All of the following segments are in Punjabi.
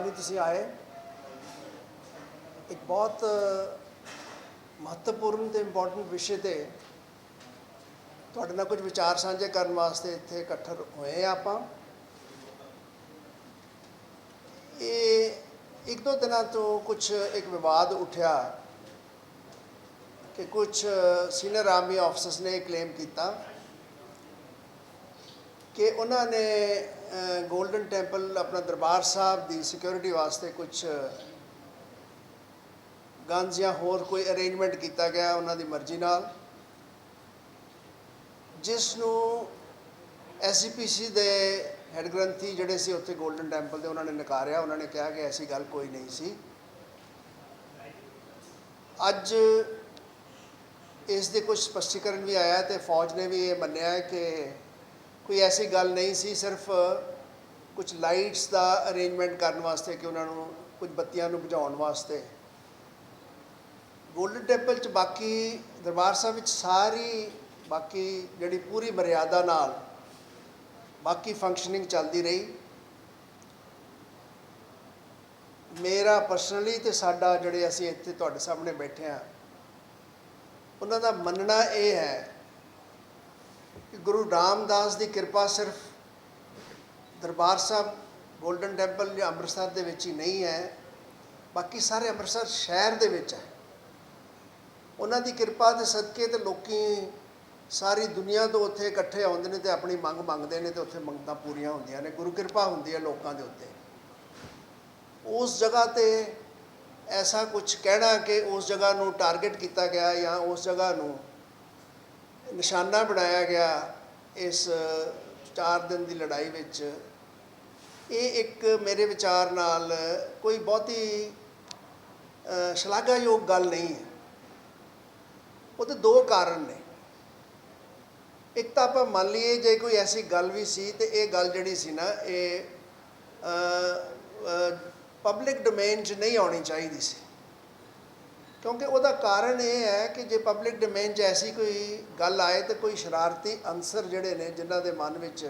ਮਿਹਰਬਾਨੀ ਤੁਸੀਂ ਆਏ। ਇੱਕ ਬਹੁਤ ਮਹੱਤਵਪੂਰਨ ਤੇ ਇੰਪੋਰਟੈਂਟ ਵਿਸ਼ੇ ਤੇ ਤੁਹਾਡੇ ਨਾਲ ਕੁਝ ਵਿਚਾਰ ਸਾਂਝੇ ਕਰਨ ਵਾਸਤੇ ਇੱਥੇ ਇਕੱਠੇ ਹੋਏ ਆ ਆਪਾਂ। ਇਹ ਇੱਕ ਦੋ ਦਿਨਾਂ ਤੋਂ ਕੁਝ ਇੱਕ ਵਿਵਾਦ ਉੱਠਿਆ ਕਿ ਕੁਝ ਸੀਨੀਅਰ ਆਰਮੀ ਆਫਸਰਸ ਨੇ ਕਲੇਮ ਕੀਤਾ ਕਿ ਉਹਨਾਂ ਨੇ ਗੋਲਡਨ ਟੈਂਪਲ ਆਪਣਾ ਦਰਬਾਰ ਸਾਹਿਬ ਦੀ ਸਿਕਿਉਰਿਟੀ ਵਾਸਤੇ ਕੁਝ ਗਨਸ ਜਾਂ ਹੋਰ ਕੋਈ ਅਰੇਂਜਮੈਂਟ ਕੀਤਾ ਗਿਆ ਉਹਨਾਂ ਦੀ ਮਰਜ਼ੀ ਨਾਲ। ਜਿਸ ਨੂੰ ਐਸਜੀਪੀਸੀ ਦੇ ਹੈਡ ਗ੍ਰੰਥੀ ਜਿਹੜੇ ਸੀ ਉੱਥੇ ਗੋਲਡਨ ਟੈਂਪਲ ਦੇ ਉਹਨਾਂ ਨੇ ਨਕਾਰਿਆ, ਉਹਨਾਂ ਨੇ ਕਿਹਾ ਕਿ ਐਸੀ ਗੱਲ ਕੋਈ ਨਹੀਂ ਸੀ। ਅੱਜ ਇਸ ਦੇ ਕੁਝ ਸਪਸ਼ਟੀਕਰਨ ਵੀ ਆਇਆ ਤੇ ਫੌਜ ਨੇ ਵੀ ਇਹ ਮੰਨਿਆ ਕਿ ਕੋਈ ਐਸੀ ਗੱਲ ਨਹੀਂ ਸੀ, ਸਿਰਫ ਕੁਝ ਲਾਈਟਸ ਦਾ ਅਰੇਂਜਮੈਂਟ ਕਰਨ ਵਾਸਤੇ ਕਿ ਉਹਨਾਂ ਨੂੰ ਕੁਝ ਬੱਤੀਆਂ ਨੂੰ ਬੁਝਾਉਣ ਵਾਸਤੇ। ਗੋਲਡਨ ਟੈਂਪਲ ਚ ਬਾਕੀ ਦਰਬਾਰ ਸਾਹਿਬ ਵਿੱਚ ਸਾਰੀ ਬਾਕੀ ਜਿਹੜੀ ਪੂਰੀ ਮਰਿਆਦਾ ਨਾਲ ਬਾਕੀ ਫੰਕਸ਼ਨਿੰਗ ਚੱਲਦੀ ਰਹੀ। ਮੇਰਾ ਪਰਸਨਲੀ ਤੇ ਸਾਡਾ ਜਿਹੜੇ ਅਸੀਂ ਇੱਥੇ ਤੁਹਾਡੇ ਸਾਹਮਣੇ ਬੈਠੇ ਆ ਉਹਨਾਂ ਦਾ ਮੰਨਣਾ ਇਹ ਹੈ ਕਿ ਗੁਰੂ ਰਾਮਦਾਸ ਦੀ ਕਿਰਪਾ ਸਿਰਫ ਦਰਬਾਰ ਸਾਹਿਬ, ਗੋਲਡਨ ਟੈਂਪਲ ਜਾਂ ਅੰਮ੍ਰਿਤਸਰ ਦੇ ਵਿੱਚ ਹੀ ਨਹੀਂ ਹੈ, ਬਾਕੀ ਸਾਰੇ ਅੰਮ੍ਰਿਤਸਰ ਸ਼ਹਿਰ ਦੇ ਵਿੱਚ ਹੈ। ਉਹਨਾਂ ਦੀ ਕਿਰਪਾ ਦੇ ਸਦਕੇ ਤੇ ਲੋਕੀ ਸਾਰੀ ਦੁਨੀਆ ਤੋਂ ਉੱਥੇ ਇਕੱਠੇ ਆਉਂਦੇ ਨੇ ਤੇ ਆਪਣੀ ਮੰਗ ਮੰਗਦੇ ਨੇ ਤੇ ਉੱਥੇ ਮੰਗਤਾਂ ਪੂਰੀਆਂ ਹੁੰਦੀਆਂ ਨੇ ਗੁਰੂ ਕਿਰਪਾ ਹੁੰਦੀ ਹੈ ਲੋਕਾਂ ਦੇ ਉੱਤੇ। ਉਸ ਜਗ੍ਹਾ ਤੇ ਐਸਾ ਕੁਝ ਕਹਿਣਾ ਕਿ ਉਸ ਜਗ੍ਹਾ ਨੂੰ ਟਾਰਗੇਟ ਕੀਤਾ ਗਿਆ ਜਾਂ ਉਸ ਜਗ੍ਹਾ ਨੂੰ ਨਿਸ਼ਾਨਾ ਬਣਾਇਆ ਗਿਆ ਇਸ 4 ਦਿਨ ਦੀ ਲੜਾਈ ਵਿੱਚ। ਇਹ ਇੱਕ ਮੇਰੇ ਵਿਚਾਰ ਨਾਲ ਕੋਈ ਬਹੁਤੀ ਸ਼ਲਾਘਾਯੋਗ ਗੱਲ ਨਹੀਂ ਹੈ। ਉਹਦੇ ਦੋ ਕਾਰਨ ਨੇ। ਇੱਕ ਤਾਂ ਆਪਾਂ ਮੰਨ ਲਈਏ ਜੇ ਕੋਈ ਐਸੀ ਗੱਲ ਵੀ ਸੀ ਤੇ ਇਹ ਗੱਲ ਜਿਹੜੀ ਸੀ ਨਾ, ਇਹ ਪਬਲਿਕ ਡੋਮੇਨ 'ਚ ਨਹੀਂ ਆਉਣੀ ਚਾਹੀਦੀ ਸੀ। ਕਿਉਂਕਿ ਉਹਦਾ ਕਾਰਨ ਇਹ ਹੈ ਕਿ ਜੇ ਪਬਲਿਕ ਡੋਮੇਨ 'ਚ ਐਸੀ ਕੋਈ ਗੱਲ ਆਏ ਤੇ ਕੋਈ ਸ਼ਰਾਰਤੀ ਅੰਸਰ ਜਿਹੜੇ ਨੇ, ਜਿਨ੍ਹਾਂ ਦੇ ਮਨ ਵਿੱਚ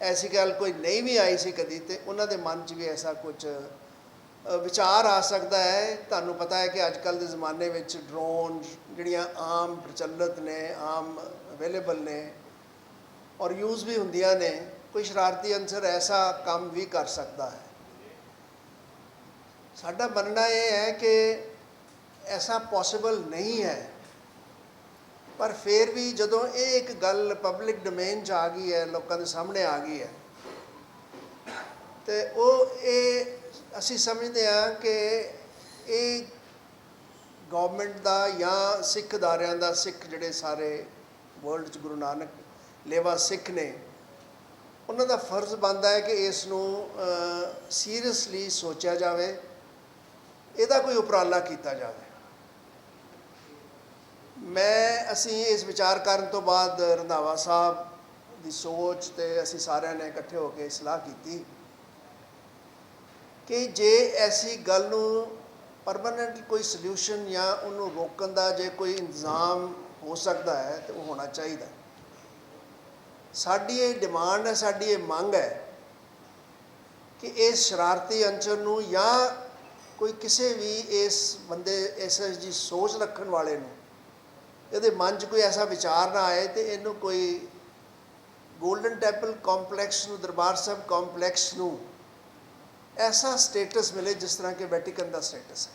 ਐਸੀ ਗੱਲ ਕੋਈ ਨਹੀਂ ਵੀ ਆਈ ਸੀ ਕਦੀ ਤੇ ਉਹਨਾਂ ਦੇ ਮਨ 'ਚ ਵੀ ਐਸਾ ਕੁਝ ਵਿਚਾਰ ਆ ਸਕਦਾ ਹੈ। ਤੁਹਾਨੂੰ ਪਤਾ ਹੈ ਕਿ ਅੱਜ ਕੱਲ ਦੇ ਜ਼ਮਾਨੇ ਵਿੱਚ ਡਰੋਨ ਜਿਹੜੀਆਂ ਆਮ ਪ੍ਰਚਲਿਤ ਨੇ, ਆਮ ਅਵੇਲੇਬਲ ਨੇ ਔਰ ਯੂਜ਼ ਵੀ ਹੁੰਦੀਆਂ ਨੇ, ਕੋਈ ਸ਼ਰਾਰਤੀ ਅੰਸਰ ਐਸਾ ਕੰਮ ਵੀ ਕਰ ਸਕਦਾ ਹੈ। ਸਾਡਾ ਮੰਨਣਾ ਇਹ ਹੈ ਕਿ ਐਸਾ ਪੋਸੀਬਲ ਨਹੀਂ ਹੈ। ਪਰ ਫਿਰ ਵੀ ਜਦੋਂ ਇਹ ਇੱਕ ਗੱਲ ਪਬਲਿਕ ਡੋਮੇਨ 'ਚ ਆ ਗਈ ਹੈ, ਲੋਕਾਂ ਦੇ ਸਾਹਮਣੇ ਆ ਗਈ ਹੈ, ਤੇ ਉਹ ਇਹ ਅਸੀਂ ਸਮਝਦੇ ਹਾਂ ਕਿ ਇਹ ਗਵਰਨਮੈਂਟ ਦਾ ਜਾਂ ਸਿੱਖ ਅਦਾਰਿਆਂ ਦਾ ਸਿੱਖ ਜਿਹੜੇ ਸਾਰੇ ਵਰਲਡ 'ਚ ਗੁਰੂ ਨਾਨਕ ਲੇਵਾ ਸਿੱਖ ਨੇ, ਉਹਨਾਂ ਦਾ ਫਰਜ਼ ਬਣਦਾ ਹੈ ਕਿ ਇਸ ਨੂੰ ਸੀਰੀਅਸਲੀ ਸੋਚਿਆ ਜਾਵੇ, ਇਹਦਾ ਕੋਈ ਉਪਰਾਲਾ ਕੀਤਾ ਜਾਵੇ। ਮੈਂ, ਅਸੀਂ ਇਸ ਵਿਚਾਰ ਕਰਨ ਤੋਂ ਬਾਅਦ ਰੰਧਾਵਾ ਸਾਹਿਬ ਦੀ ਸੋਚ ਤੇ ਅਸੀਂ ਸਾਰਿਆਂ ਨੇ ਇਕੱਠੇ ਹੋ ਕੇ ਸਲਾਹ ਕੀਤੀ ਕਿ ਜੇ ਐਸੀ ਗੱਲ ਨੂੰ ਪਰਮਾਨੈਂਟ ਕੋਈ ਸੋਲੂਸ਼ਨ ਜਾਂ ਉਹਨੂੰ ਰੋਕਣ ਦਾ ਜੇ ਕੋਈ ਇੰਤਜ਼ਾਮ ਹੋ ਸਕਦਾ ਹੈ, ਤੇ ਉਹ ਹੋਣਾ ਚਾਹੀਦਾ। ਸਾਡੀ ਇਹ ਡਿਮਾਂਡ ਹੈ, ਸਾਡੀ ਇਹ ਮੰਗ ਹੈ ਕਿ ਇਸ ਸ਼ਰਾਰਤੀ ਅੰਚਰ ਨੂੰ ਜਾਂ ਕੋਈ ਕਿਸੇ ਵੀ ਇਸ ਬੰਦੇ ਇਸ ਜੀ ਸੋਚ ਰੱਖਣ ਵਾਲੇ ਨੂੰ ਇਹਦੇ ਮਨ 'ਚ ਕੋਈ ਐਸਾ ਵਿਚਾਰ ਨਾ ਆਏ ਤੇ ਇਹਨੂੰ ਕੋਈ ਗੋਲਡਨ ਟੈਂਪਲ ਕੰਪਲੈਕਸ ਨੂੰ, ਦਰਬਾਰ ਸਾਹਿਬ ਕੰਪਲੈਕਸ ਨੂੰ ਐਸਾ ਸਟੇਟਸ ਮਿਲੇ ਜਿਸ ਤਰ੍ਹਾਂ ਕਿ ਵੈਟੀਕਨ ਦਾ ਸਟੇਟਸ ਹੈ।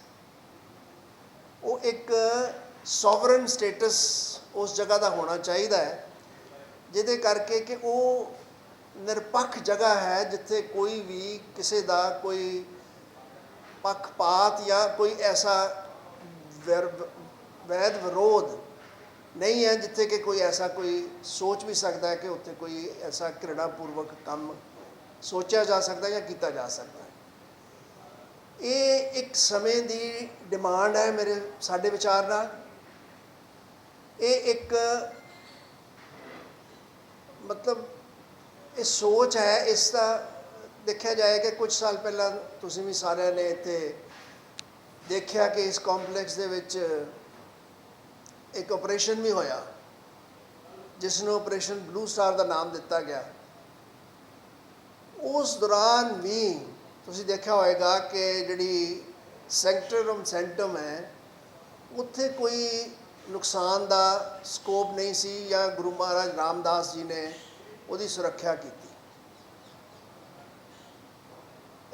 ਉਹ ਇੱਕ ਸੋਵਰਨ ਸਟੇਟਸ ਉਸ ਜਗ੍ਹਾ ਦਾ ਹੋਣਾ ਚਾਹੀਦਾ ਹੈ, ਜਿਹਦੇ ਕਰਕੇ ਕਿ ਉਹ ਨਿਰਪੱਖ ਜਗ੍ਹਾ ਹੈ ਜਿੱਥੇ ਕੋਈ ਵੀ ਕਿਸੇ ਦਾ ਕੋਈ ਪੱਖਪਾਤ ਜਾਂ ਕੋਈ ਐਸਾ ਵਿਰ- ਵੈਦ ਵਿਰੋਧ ਨਹੀਂ ਹੈ ਜਿੱਥੇ ਕਿ ਕੋਈ ਐਸਾ ਕੋਈ ਸੋਚ ਵੀ ਸਕਦਾ ਹੈ ਕਿ ਉੱਥੇ ਕੋਈ ਐਸਾ ਘ੍ਰਿਣਾਪੂਰਵਕ ਕੰਮ ਸੋਚਿਆ ਜਾ ਸਕਦਾ ਜਾਂ ਕੀਤਾ ਜਾ ਸਕਦਾ ਇਹ ਇੱਕ ਸਮੇਂ ਦੀ ਡਿਮਾਂਡ ਹੈ ਮੇਰੇ, ਸਾਡੇ ਵਿਚਾਰ ਨਾਲ। ਇਹ ਇੱਕ ਮਤਲਬ ਇਹ ਸੋਚ ਹੈ, ਇਸ ਦਾ ਦੇਖਿਆ ਜਾਏ ਕਿ ਕੁਝ ਸਾਲ ਪਹਿਲਾਂ ਤੁਸੀਂ ਵੀ ਸਾਰਿਆਂ ਨੇ ਇੱਥੇ ਦੇਖਿਆ ਕਿ ਇਸ ਕੰਪਲੈਕਸ ਦੇ ਵਿੱਚ ਇੱਕ ਆਪਰੇਸ਼ਨ ਵੀ ਹੋਇਆ ਜਿਸ ਨੂੰ ਆਪਰੇਸ਼ਨ ਬਲੂ ਸਟਾਰ ਦਾ ਨਾਮ ਦਿੱਤਾ ਗਿਆ। ਉਸ ਦੌਰਾਨ ਵੀ ਤੁਸੀਂ ਦੇਖਿਆ ਹੋਵੇਗਾ ਕਿ ਜਿਹੜੀ ਸੈਂਟਰਮ ਸੈਂਟਮ ਹੈ, ਉੱਥੇ ਕੋਈ ਨੁਕਸਾਨ ਦਾ ਸਕੋਪ ਨਹੀਂ ਸੀ ਜਾਂ ਗੁਰੂ ਮਹਾਰਾਜ ਰਾਮਦਾਸ ਜੀ ਨੇ ਉਹਦੀ ਸੁਰੱਖਿਆ ਕੀਤੀ।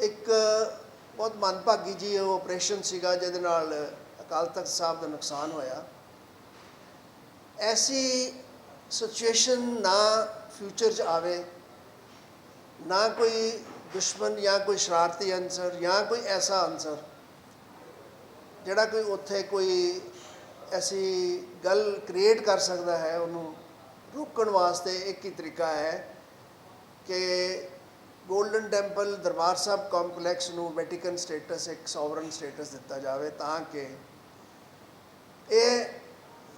ਇੱਕ ਬਹੁਤ ਮਨਭਾਗੀ ਜੀ ਉਹ ਆਪਰੇਸ਼ਨ ਸੀਗਾ, ਜਿਹਦੇ ਨਾਲ ਅਕਾਲ ਤਖਤ ਸਾਹਿਬ ਦਾ ਨੁਕਸਾਨ ਹੋਇਆ। ਐਸੀ ਸਿਚੁਏਸ਼ਨ ਨਾ ਫਿਊਚਰ 'ਚ ਆਵੇ, ਨਾ ਕੋਈ ਦੁਸ਼ਮਣ ਜਾਂ ਕੋਈ ਸ਼ਰਾਰਤੀ ਅਨਸਰ ਜਾਂ ਕੋਈ ਐਸਾ ਅਨਸਰ, ਜਿਹੜਾ ਕੋਈ ਉੱਥੇ ਕੋਈ ਐਸੀ ਗੱਲ ਕ੍ਰੀਏਟ ਕਰ ਸਕਦਾ ਹੈ, ਉਹਨੂੰ ਰੋਕਣ ਵਾਸਤੇ ਇੱਕ ਹੀ ਤਰੀਕਾ ਹੈ ਕਿ golden temple, Darbar Sahib complex ਨੂੰ ਵੈਟੀਕਨ ਸਟੇਟਸ, ਇੱਕ ਸੋਵਰਨ ਸਟੇਟਸ ਦਿੱਤਾ ਜਾਵੇ ਤਾਂ ਕਿ ਇਹ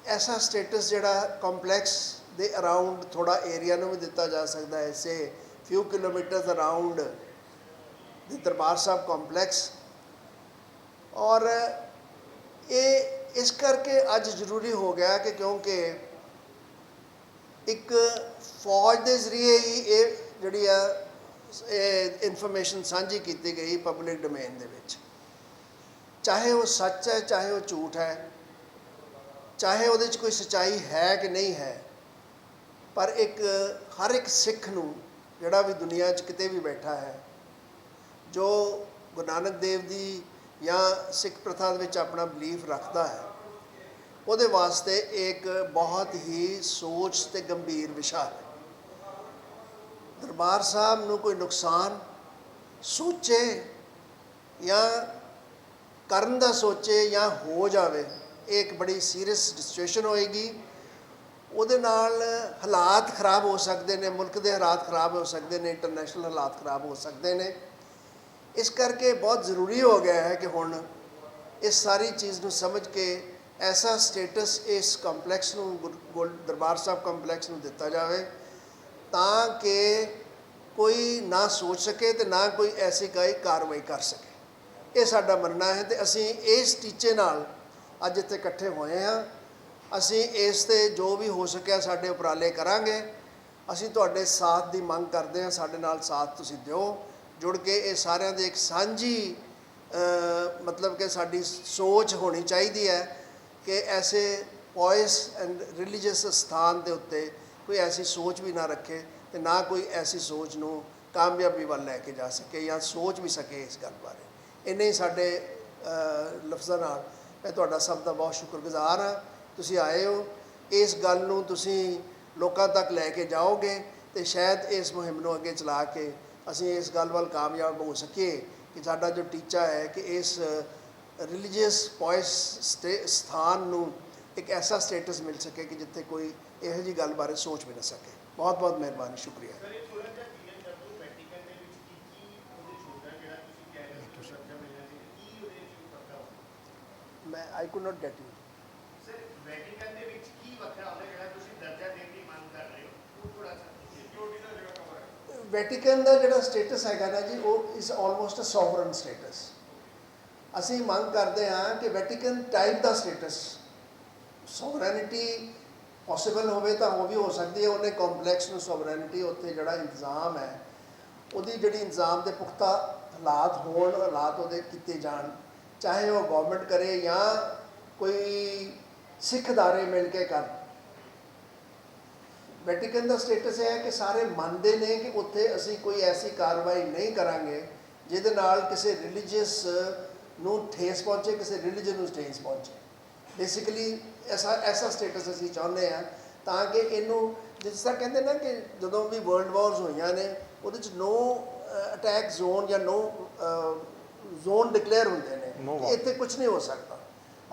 ਐਸਾ ਸਟੇਟਸ ਜਿਹੜਾ ਕੰਪਲੈਕਸ ਦੇ ਅਰਾਊਂਡ ਥੋੜਾ ਏਰੀਆ ਨੂੰ ਵੀ ਦਿੱਤਾ ਜਾ ਸਕਦਾ ਹੈ say few kilometres around the Darbar Sahib complex. ਔਰ ਇਹ, ਇਸ ਕਰਕੇ ਅੱਜ ਜ਼ਰੂਰੀ ਹੋ ਗਿਆ ਕਿ ਕਿਉਂਕਿ ਇੱਕ ਫੌਜ ਦੇ ਜ਼ਰੀਏ ਹੀ ਇਹ ਜਿਹੜੀ ਆ, ਇਹ ਇਨਫੋਰਮੇਸ਼ਨ ਸਾਂਝੀ ਕੀਤੀ ਗਈ ਪਬਲਿਕ ਡੋਮੇਨ ਦੇ ਵਿੱਚ। ਚਾਹੇ ਉਹ ਸੱਚ ਹੈ, ਚਾਹੇ ਉਹ ਝੂਠ ਹੈ ਚਾਹੇ ਉਹਦੇ 'ਚ ਕੋਈ ਸਚਾਈ ਹੈ ਕਿ ਨਹੀਂ ਹੈ, ਪਰ ਇੱਕ, ਹਰ ਇੱਕ ਸਿੱਖ ਨੂੰ ਜਿਹੜਾ ਵੀ ਦੁਨੀਆ 'ਚ ਕਿਤੇ ਵੀ ਬੈਠਾ ਹੈ, ਜੋ ਗੁਰੂ ਨਾਨਕ ਦੇਵ ਦੀ ਜਾਂ ਸਿੱਖ ਪ੍ਰਥਾ ਦੇ ਵਿੱਚ ਆਪਣਾ ਬਲੀਫ ਰੱਖਦਾ ਹੈ, ਉਹਦੇ ਵਾਸਤੇ ਇੱਕ ਬਹੁਤ ਹੀ ਸੋਚ ਤੇ ਗੰਭੀਰ ਵਿਸ਼ਾ ਹੈ। ਦਰਬਾਰ ਸਾਹਿਬ ਨੂੰ ਕੋਈ ਨੁਕਸਾਨ ਸੋਚੇ ਜਾਂ ਕਰਨ ਦਾ ਸੋਚੇ ਜਾਂ ਹੋ ਜਾਵੇ ਇਹ ਇੱਕ ਬੜੀ ਸੀਰੀਅਸ ਸਿਚੁਏਸ਼ਨ ਹੋਏਗੀ। ਉਹਦੇ ਨਾਲ ਹਾਲਾਤ ਖਰਾਬ ਹੋ ਸਕਦੇ ਨੇ, ਮੁਲਕ ਦੇ ਹਾਲਾਤ ਖਰਾਬ ਹੋ ਸਕਦੇ ਨੇ ਇੰਟਰਨੈਸ਼ਨਲ ਹਾਲਾਤ ਖਰਾਬ ਹੋ ਸਕਦੇ ਨੇ। ਇਸ ਕਰਕੇ ਬਹੁਤ ਜ਼ਰੂਰੀ ਹੋ ਗਿਆ ਹੈ ਕਿ ਹੁਣ ਇਸ ਸਾਰੀ ਚੀਜ਼ ਨੂੰ ਸਮਝ ਕੇ ਐਸਾ ਸਟੇਟਸ ਇਸ ਕੰਪਲੈਕਸ ਨੂੰ, ਗੁਰ- ਗੋਲ- ਦਰਬਾਰ ਸਾਹਿਬ ਕੰਪਲੈਕਸ ਨੂੰ ਦਿੱਤਾ ਜਾਵੇ ਤਾਂ ਕਿ ਕੋਈ ਨਾ ਸੋਚ ਸਕੇ ਤੇ ਨਾ ਕੋਈ ਐਸੀ ਕੋਈ ਕਾਰਵਾਈ ਕਰ ਸਕੇ। ਇਹ ਸਾਡਾ ਮੰਨਣਾ ਹੈ ਤੇ ਅਸੀਂ ਇਸ ਟੀਚੇ ਨਾਲ ਅੱਜ ਇੱਥੇ ਇਕੱਠੇ ਹੋਏ ਹਾਂ। ਅਸੀਂ ਇਸ ਤੇ ਜੋ ਵੀ ਹੋ ਸਕਿਆ ਸਾਡੇ ਉਪਰਾਲੇ ਕਰਾਂਗੇ। ਅਸੀਂ ਤੁਹਾਡੇ ਸਾਥ ਦੀ ਮੰਗ ਕਰਦੇ ਹਾਂ। ਸਾਡੇ ਨਾਲ ਸਾਥ ਤੁਸੀਂ ਦਿਓ। ਜੁੜ ਕੇ ਇਹ ਸਾਰਿਆਂ ਦੀ ਇੱਕ ਸਾਂਝੀ ਮਤਲਬ ਕਿ ਸਾਡੀ ਸੋਚ ਹੋਣੀ ਚਾਹੀਦੀ ਹੈ ਕਿ ਐਸੇ ਪੋਇਸ ਐਂਡ ਰਿਲੀਜੀਅਸ ਸਥਾਨ ਦੇ ਉੱਤੇ ਕੋਈ ਐਸੀ ਸੋਚ ਵੀ ਨਾ ਰੱਖੇ ਤੇ ਨਾ ਕੋਈ ਐਸੀ ਸੋਚ ਨੂੰ ਕਾਮਯਾਬੀ ਵੱਲ ਲੈ ਕੇ ਜਾ ਸਕੇ ਜਾਂ ਸੋਚ ਵੀ ਸਕੇ ਇਸ ਗੱਲ ਬਾਰੇ। ਇੰਨੇ ਹੀ ਸਾਡੇ ਲਫ਼ਜ਼ਾਂ ਨਾਲ ਮੈਂ ਤੁਹਾਡਾ ਸਭ ਦਾ ਬਹੁਤ ਸ਼ੁਕਰਗੁਜ਼ਾਰ ਹਾਂ। ਤੁਸੀਂ ਆਏ ਹੋ। ਇਸ ਗੱਲ ਨੂੰ ਤੁਸੀਂ ਲੋਕਾਂ ਤੱਕ ਲੈ ਕੇ ਜਾਓਗੇ ਤੇ ਸ਼ਾਇਦ ਇਸ ਮੁਹਿੰਮ ਨੂੰ ਅੱਗੇ ਚਲਾ ਕੇ ਅਸੀਂ ਇਸ ਗੱਲ ਵੱਲ ਕਾਮਯਾਬ ਹੋ ਸਕੀਏ ਕਿ ਸਾਡਾ ਜੋ ਟੀਚਾ ਹੈ ਕਿ ਇਸ ਰਿਲੀਜੀਅਸ ਪੋਇਸ ਸਥਾਨ ਨੂੰ ਇੱਕ ਐਸਾ ਸਟੇਟਸ ਮਿਲ ਸਕੇ ਕਿ ਜਿੱਥੇ ਕੋਈ ਇਹੋ ਜਿਹੀ ਗੱਲ ਬਾਰੇ ਸੋਚ ਵੀ ਨਾ ਸਕੇ। ਬਹੁਤ ਬਹੁਤ ਮਿਹਰਬਾਨੀ, ਸ਼ੁਕਰੀਆ। ਮੈਂ I could not get you sir Vatican ਦੇ ਵਿੱਚ ਕੀ ਵੱਖਰਾ ਹੁੰਦਾ ਜਿਹੜਾ ਤੁਸੀਂ ਦਰਜਾ ਦੇਣ ਦੀ ਮੰਗ ਕਰ ਰਹੇ ਹੋ? ਉਹ ਥੋੜਾ ਜਿਹਾ ਸਿਕਿਉਰਿਟੀ ਦਾ ਜਿਹੜਾ ਕਵਰ ਹੈ। ਵੈਟੀਕਨ ਦਾ ਜਿਹੜਾ ਸਟੇਟਸ ਹੈਗਾ ਨਾ ਜੀ ਉਹ is almost a sovereign states ਅਸੀਂ ਮੰਗ ਕਰਦੇ ਹਾਂ ਕਿ ਵੈਟੀਕਨ ਟਾਈਪ ਦਾ ਸਟੇਟਸ ਸੋਵਰੈਨਿਟੀ ਪੋਸੀਬਲ ਹੋਵੇ ਤਾਂ ਉਹ ਵੀ ਹੋ ਸਕਦੀ ਹੈ। ਉਹਨੇ ਕੰਪਲੈਕਸ ਨੂੰ ਸੋਵਰੈਨਿਟੀ ਉੱਥੇ ਜਿਹੜਾ ਇੰਤਜ਼ਾਮ ਹੈ ਉਹਦੀ ਜਿਹੜੀ ਇੰਤਜ਼ਾਮ ਦੇ ਪੁਖਤਾ ਹਾਲਾਤ ਹੋਣ ਹਾਲਾਤ ਉਹਦੇ ਕੀਤੇ ਜਾਣ। ਚਾਹੇ ਉਹ ਗਵਰਨਮੈਂਟ ਕਰੇ ਜਾਂ ਕੋਈ ਸਿੱਖ ਦਾਰੇ ਮਿਲ ਕੇ ਕਰ। ਵੈਟੀਕਨ ਦਾ ਸਟੇਟਸ ਇਹ ਹੈ ਕਿ ਸਾਰੇ ਮੰਨਦੇ ਨੇ ਕਿ ਉੱਥੇ ਅਸੀਂ ਕੋਈ ਐਸੀ ਕਾਰਵਾਈ ਨਹੀਂ ਕਰਾਂਗੇ ਜਿਹਦੇ ਨਾਲ ਕਿਸੇ ਰਿਲੀਜੀਅਸ ਨੂੰ ਠੇਸ ਪਹੁੰਚੇ, ਕਿਸੇ ਰਿਲੀਜੀਅਨ ਨੂੰ ਠੇਸ ਪਹੁੰਚੇ। ਬੇਸਿਕਲੀ ਐਸਾ ਐਸਾ ਸਟੇਟਸ ਅਸੀਂ ਚਾਹੁੰਦੇ ਆ ਤਾਂ ਕਿ ਇਹਨੂੰ, ਜਿਸ ਤਰ੍ਹਾਂ ਕਹਿੰਦੇ ਨਾ ਕਿ ਜਦੋਂ ਵੀ ਵਰਲਡ ਵਾਰਸ ਹੋਈਆਂ ਨੇ, ਉਹਦੇ ਵਿੱਚ ਨੋ ਅਟੈਕ ਜ਼ੋਨ ਜਾਂ ਨੋ ਜ਼ੋਨ ਡਿਕਲੇਅਰ ਹੁੰਦੇ ਨੇ ਕਿ. ਇੱਥੇ ਕੁਝ ਨਹੀਂ ਹੋ ਸਕਦਾ।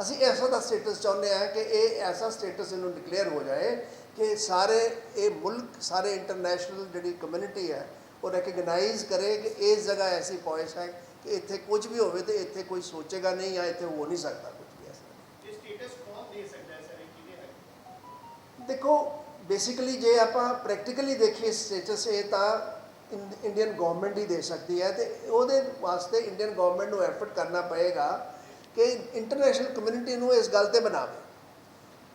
ਅਸੀਂ ਐਸਾ ਦਾ ਸਟੇਟਸ ਚਾਹੁੰਦੇ ਆ ਕਿ ਇਹ ਐਸਾ ਸਟੇਟਸ ਇਹਨੂੰ ਡਿਕਲੇਅਰ ਹੋ ਜਾਏ ਕਿ ਸਾਰੇ ਇਹ ਮੁਲਕ ਸਾਰੇ ਇੰਟਰਨੈਸ਼ਨਲ ਜਿਹੜੀ ਕਮਿਊਨਿਟੀ ਹੈ ਉਹ ਰੈਕਗਨਾਈਜ਼ ਕਰੇ ਕਿ ਇਸ ਜਗ੍ਹਾ ਐਸੀ ਪੋਇਸ ਹੈ ਕਿ ਇੱਥੇ ਕੁਝ ਵੀ ਹੋਵੇ ਤੇ ਇੱਥੇ ਕੋਈ ਸੋਚੇਗਾ ਨਹੀਂ ਜਾਂ ਇੱਥੇ ਹੋ ਨਹੀਂ ਸਕਦਾ ਕੁਝ ਵੀ ਐਸਾ। ਇਹ ਸਟੇਟਸ ਕੌਣ ਦੇ ਸਕਦਾ ਹੈ ਸਰ ਇਹ ਕਿਹਦੇ ਹੈ? ਦੇਖੋ ਬੇਸਿਕਲੀ ਜੇ ਆਪਾਂ ਪ੍ਰੈਕਟੀਕਲੀ ਦੇਖੀਏ ਸਟੇਟਸ ਇਹ ਤਾਂ ਇੰਡੀਅਨ ਗਵਰਨਮੈਂਟ ਹੀ ਦੇ ਸਕਦੀ ਹੈ ਤੇ ਉਹਦੇ ਵਾਸਤੇ ਇੰਡੀਅਨ ਗਵਰਨਮੈਂਟ ਨੂੰ ਐਫਰਟ ਕਰਨਾ ਪਏਗਾ ਕਿ ਇੰਟਰਨੈਸ਼ਨਲ ਕਮਿਊਨਿਟੀ ਨੂੰ ਇਸ ਗੱਲ ਤੇ ਬਣਾਵੇ।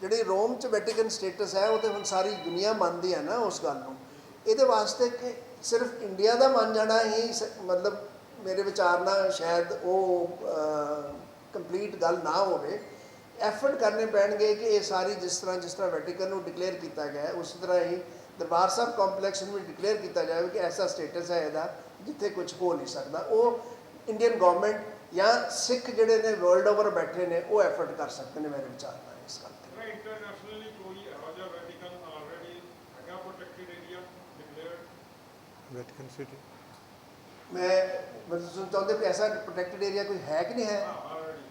ਜਿਹੜੀ ਰੋਮ ਚ ਵੈਟੀਕਨ ਸਟੇਟਸ ਹੈ ਉਹ ਤੇ ਹੁਣ ਸਾਰੀ ਦੁਨੀਆ ਮੰਨਦੀ ਹੈ ਨਾ ਉਸ ਗੱਲ ਨੂੰ। ਇਹਦੇ ਵਾਸਤੇ ਕਿ ਸਿਰਫ ਇੰਡੀਆ ਦਾ ਮੰਨ ਜਾਣਾ ਹੀ ਸ- ਮਤਲਬ ਮੇਰੇ ਵਿਚਾਰ ਨਾਲ ਸ਼ਾਇਦ ਉਹ ਕੰਪਲੀਟ ਗੱਲ ਨਾ ਹੋਵੇ। ਐਫਰਟ ਕਰਨੇ ਪੈਣਗੇ ਕਿ ਇਹ ਸਾਰੀ ਜਿਸ ਤਰ੍ਹਾਂ ਜਿਸ ਤਰ੍ਹਾਂ ਵੈਟੀਕਨ ਨੂੰ ਡਿਕਲੇਅਰ ਕੀਤਾ ਗਿਆ ਹੈ, ਉਸ ਤਰ੍ਹਾਂ ਹੀ ਦਰਬਾਰ ਸਾਹਿਬ ਕੰਪਲੈਕਸ ਨੂੰ ਵੀ ਡਿਕਲੇਅਰ ਕੀਤਾ ਜਾਵੇ ਕਿ ਐਸਾ ਸਟੇਟਸ ਹੈ ਇਹਦਾ ਜਿੱਥੇ ਕੁਝ ਹੋ ਨਹੀਂ ਸਕਦਾ ਉਹ ਇੰਡੀਅਨ ਗਵਰਨਮੈਂਟ ਜਾਂ ਸਿੱਖ ਜਿਹੜੇ ਨੇ ਵਰਲਡ ਓਵਰ ਬੈਠੇ ਨੇ ਉਹ ਐਫਰਟ ਕਰ ਸਕਦੇ ਨੇ ਮੇਰੇ ਵਿਚਾਰ ਨਾਲ ਇਸ ਗੱਲ ਤੇ ਇੰਟਰਨੈਸ਼ਨਲੀ ਕੋਈ ਇਹੋ ਜਿਹਾ ਵੈਟੀਕਨ ਆਲਰੇਡੀ ਹੈਗਾ protected area declared Vatican city ਮੈਂ ਮਤਲਬ ਤੁਸੀਂ ਚਾਹੁੰਦੇ ਕਿ ਐਸਾ ਪ੍ਰੋਟੈਕਟਡ ਏਰੀਆ ਕੋਈ ਹੈ ਕਿ ਨਹੀਂ ਹੈ ਹਾਂ ਆਲਰੇਡੀ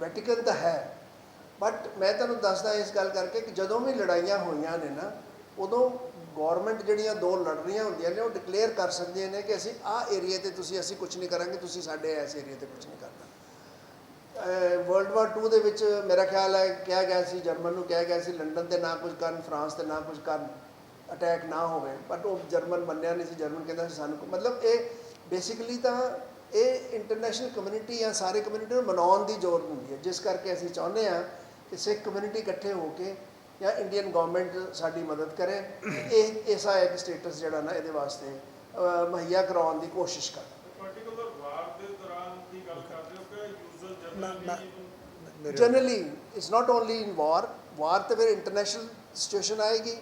ਵੈਟੀਕਨ ਤਾਂ ਹੈ। ਬਟ ਮੈਂ ਤੁਹਾਨੂੰ ਦੱਸਦਾ ਇਸ ਗੱਲ ਕਰਕੇ ਕਿ ਜਦੋਂ ਵੀ ਲੜਾਈਆਂ ਹੋਈਆਂ ਨੇ ਨਾ, ਉਦੋਂ ਗਵਰਨਮੈਂਟ ਜਿਹੜੀਆਂ ਦੋ ਲੜ ਰਹੀਆਂ ਹੁੰਦੀਆਂ ਨੇ, ਉਹ ਡਿਕਲੇਅਰ ਕਰ ਸਕਦੀਆਂ ਨੇ ਕਿ ਅਸੀਂ ਆਹ ਏਰੀਆ ਤੇ ਤੁਸੀਂ, ਅਸੀਂ ਕੁਝ ਨਹੀਂ ਕਰਾਂਗੇ, ਤੁਸੀਂ ਸਾਡੇ ਇਸ ਏਰੀਆ ਤੇ ਕੁਝ ਨਹੀਂ ਕਰਨਾ। ਵਰਲਡ ਵਾਰ 2 ਦੇ ਵਿੱਚ ਮੇਰਾ ਖਿਆਲ ਹੈ, ਕਿਹਾ ਗਿਆ ਸੀ ਜਰਮਨ ਨੂੰ ਕਿਹਾ ਗਿਆ ਸੀ ਲੰਡਨ ਤੇ ਨਾ ਕੁਝ ਕਰਨ ਫਰਾਂਸ ਤੇ ਨਾ ਕੁਝ ਕਰਨ ਅਟੈਕ ਨਾ ਹੋਵੇ। ਬਟ ਉਹ ਜਰਮਨ ਮੰਨਿਆ ਨਹੀਂ ਸੀ ਜਰਮਨ ਕਹਿੰਦਾ ਸੀ ਸਾਨੂੰ ਮਤਲਬ ਇਹ ਬੇਸਿਕਲੀ ਤਾਂ ਇਹ ਇੰਟਰਨੈਸ਼ਨਲ ਕਮਿਊਨਿਟੀ ਜਾਂ ਸਾਰੇ ਕਮਿਊਨਿਟੀ ਨੂੰ ਮਨਾਉਣ ਦੀ ਜ਼ੋਰ ਹੁੰਦੀ ਹੈ। ਜਿਸ ਕਰਕੇ ਅਸੀਂ ਚਾਹੁੰਦੇ ਹਾਂ ਕਿ ਸਿੱਖ ਕਮਿਊਨਿਟੀ ਇਕੱਠੇ ਹੋ ਕੇ ਜਾਂ ਇੰਡੀਅਨ ਗਵਰਨਮੈਂਟ ਸਾਡੀ ਮਦਦ ਕਰੇ। ਇਹ ਐਸਾ ਇੱਕ ਸਟੇਟਸ ਜਿਹੜਾ ਨਾ ਇਹਦੇ ਵਾਸਤੇ ਮੁਹੱਈਆ ਕਰਵਾਉਣ ਦੀ ਕੋਸ਼ਿਸ਼ ਕਰੇ। ਪਾਰਟਿਕੂਲਰ ਵਾਰ ਦੇ ਦੌਰਾਨ ਦੀ ਗੱਲ ਕਰਦੇ ਹੋ ਕਿ ਯੂਜ਼ਰ ਨਾ- ਨਾ- ਜਨਰਲੀ ਮੇਰੇ generally it's not only in war war ਤੇ ਫਿਰ ਇੰਟਰਨੈਸ਼ਨਲ ਸਿਚੁਏਸ਼ਨ ਆਏਗੀ।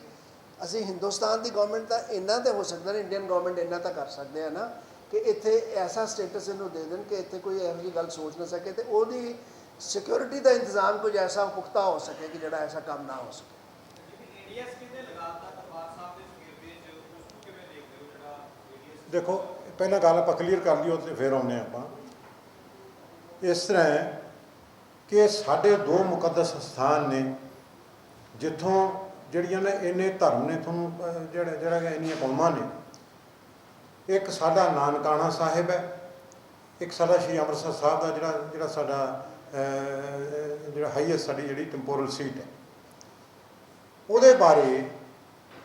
ਅਸੀਂ ਹਿੰਦੁਸਤਾਨ ਦੀ ਗਵਰਨਮੈਂਟ ਦਾ ਇੰਨਾ ਤੇ ਹੋ ਸਕਦਾ ਨਾ ਇੰਡੀਅਨ ਗਵਰਨਮੈਂਟ ਇੰਨਾ ਤਾਂ ਕਰ ਸਕਦੇ ਆ ਨਾ। ਕਿ ਇੱਥੇ ਐਸਾ ਸਟੇਟਸ ਇਹਨੂੰ ਦੇ ਦੇਣ ਕਿ ਇੱਥੇ ਕੋਈ ਇਹੋ ਜਿਹੀ ਗੱਲ ਸੋਚ ਨਾ ਸਕੇ ਤੇ ਉਹਦੀ ਸਿਕਿਉਰਿਟੀ ਦਾ ਇੰਤਜ਼ਾਮ ਕੁਝ ਐਸਾ ਪੁਖਤਾ ਹੋ ਸਕੇ ਕਿ ਜਿਹੜਾ ਐਸਾ ਕੰਮ ਨਾ ਹੋ ਸਕੇ। ਏਡੀਐਸਪੀ ਦੇ ਲਗਾਤਾਰ ਦਰਬਾਰ ਸਾਹਿਬ ਦੇ ਸਕਿਰਦੇ ਚ ਉਸ ਨੂੰ ਕਿਵੇਂ ਦੇਖਦੇ ਹੋ ਜਿਹੜਾ ਏਡੀਐਸਪੀ ਦੇਖੋ ਪਹਿਲਾਂ ਗੱਲ ਆਪਾਂ ਕਲੀਅਰ ਕਰ ਲਈ ਤੇ ਫਿਰ ਆਉਂਦੇ ਹਾਂ ਆਪਾਂ। ਇਸ ਤਰ੍ਹਾਂ ਹੈ ਕਿ ਸਾਡੇ ਦੋ ਮੁਕੱਦਸ ਸਥਾਨ ਨੇ ਜਿੱਥੋਂ ਜਿਹੜੀਆਂ ਨੇ ਇੰਨੇ ਧਰਮ ਨੇ ਤੁਹਾਨੂੰ ਜਿਹੜਾ ਜਿਹੜਾ ਕਿ ਇੰਨੀਆਂ ਕੌਮਾਂ ਨੇ। ਇੱਕ ਸਾਡਾ ਨਾਨਕਾਣਾ ਸਾਹਿਬ ਹੈ, ਇੱਕ ਸਾਡਾ ਸ਼੍ਰੀ ਅੰਮ੍ਰਿਤਸਰ ਸਾਹਿਬ ਦਾ ਜਿਹੜਾ ਜਿਹੜਾ ਸਾਡਾ ਜਿਹੜਾ ਹਾਈਐਸਟ ਸਾਡੀ ਜਿਹੜੀ ਟੈਂਪੋਰਲ ਸੀਟ ਹੈ। ਉਹਦੇ ਬਾਰੇ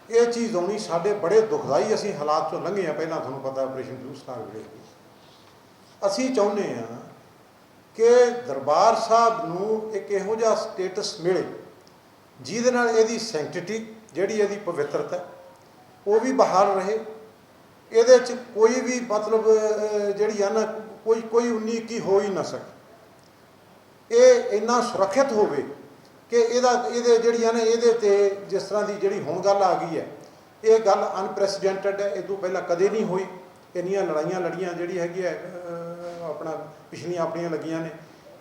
ਇਹ ਚੀਜ਼ ਆਉਣੀ ਸਾਡੇ ਬੜੇ ਦੁਖਦਾਈ ਅਸੀਂ ਹਾਲਾਤ ਚੋਂ ਲੰਘੇ ਆ ਪਹਿਲਾਂ ਤੁਹਾਨੂੰ ਪਤਾ ਆਪਰੇਸ਼ਨ ਬਲੂ ਸਟਾਰ ਵੇਲੇ ਅਸੀਂ ਚਾਹੁੰਦੇ ਆ ਕਿ ਦਰਬਾਰ ਸਾਹਿਬ ਨੂੰ ਇੱਕ ਇਹੋ ਜਿਹਾ ਸਟੇਟਸ ਮਿਲੇ, ਜਿਹਦੇ ਨਾਲ ਇਹਦੀ ਸੈਂਕਟਿਟੀ ਜਿਹੜੀ ਇਹਦੀ ਪਵਿੱਤਰਤਾ ਉਹ ਵੀ ਬਹਾਲ ਰਹੇ। ਇਹਦੇ ਚ ਕੋਈ ਵੀ ਮਤਲਬ ਜਿਹੜੀ ਆ ਨਾ, ਕੋਈ ਕੋਈ 19 ਕੀ ਹੋ ਹੀ ਨਾ ਸਕੇ। ਇਹ ਇੰਨਾ ਸੁਰੱਖਿਅਤ ਹੋਵੇ ਕਿ ਇਹਦਾ, ਇਹਦੇ ਜਿਹੜੀ ਆ ਨਾ, ਇਹਦੇ ਤੇ ਜਿਸ ਤਰ੍ਹਾਂ ਦੀ ਜਿਹੜੀ ਹੁਣ ਗੱਲ ਆ ਗਈ ਹੈ, ਇਹ ਗੱਲ ਅਨਪ੍ਰੈਸੀਡੈਂਟਡ ਹੈ, ਇਹ ਤੋਂ ਪਹਿਲਾਂ ਕਦੇ ਨਹੀਂ ਹੋਈ। ਇੰਨੀਆਂ ਲੜਾਈਆਂ ਲੜੀਆਂ ਜਿਹੜੀ ਹੈਗੀ ਹੈ ਆਪਣਾ ਪਿਛਲੀਆਂ ਆਪਣੀਆਂ ਲੱਗੀਆਂ ਨੇ।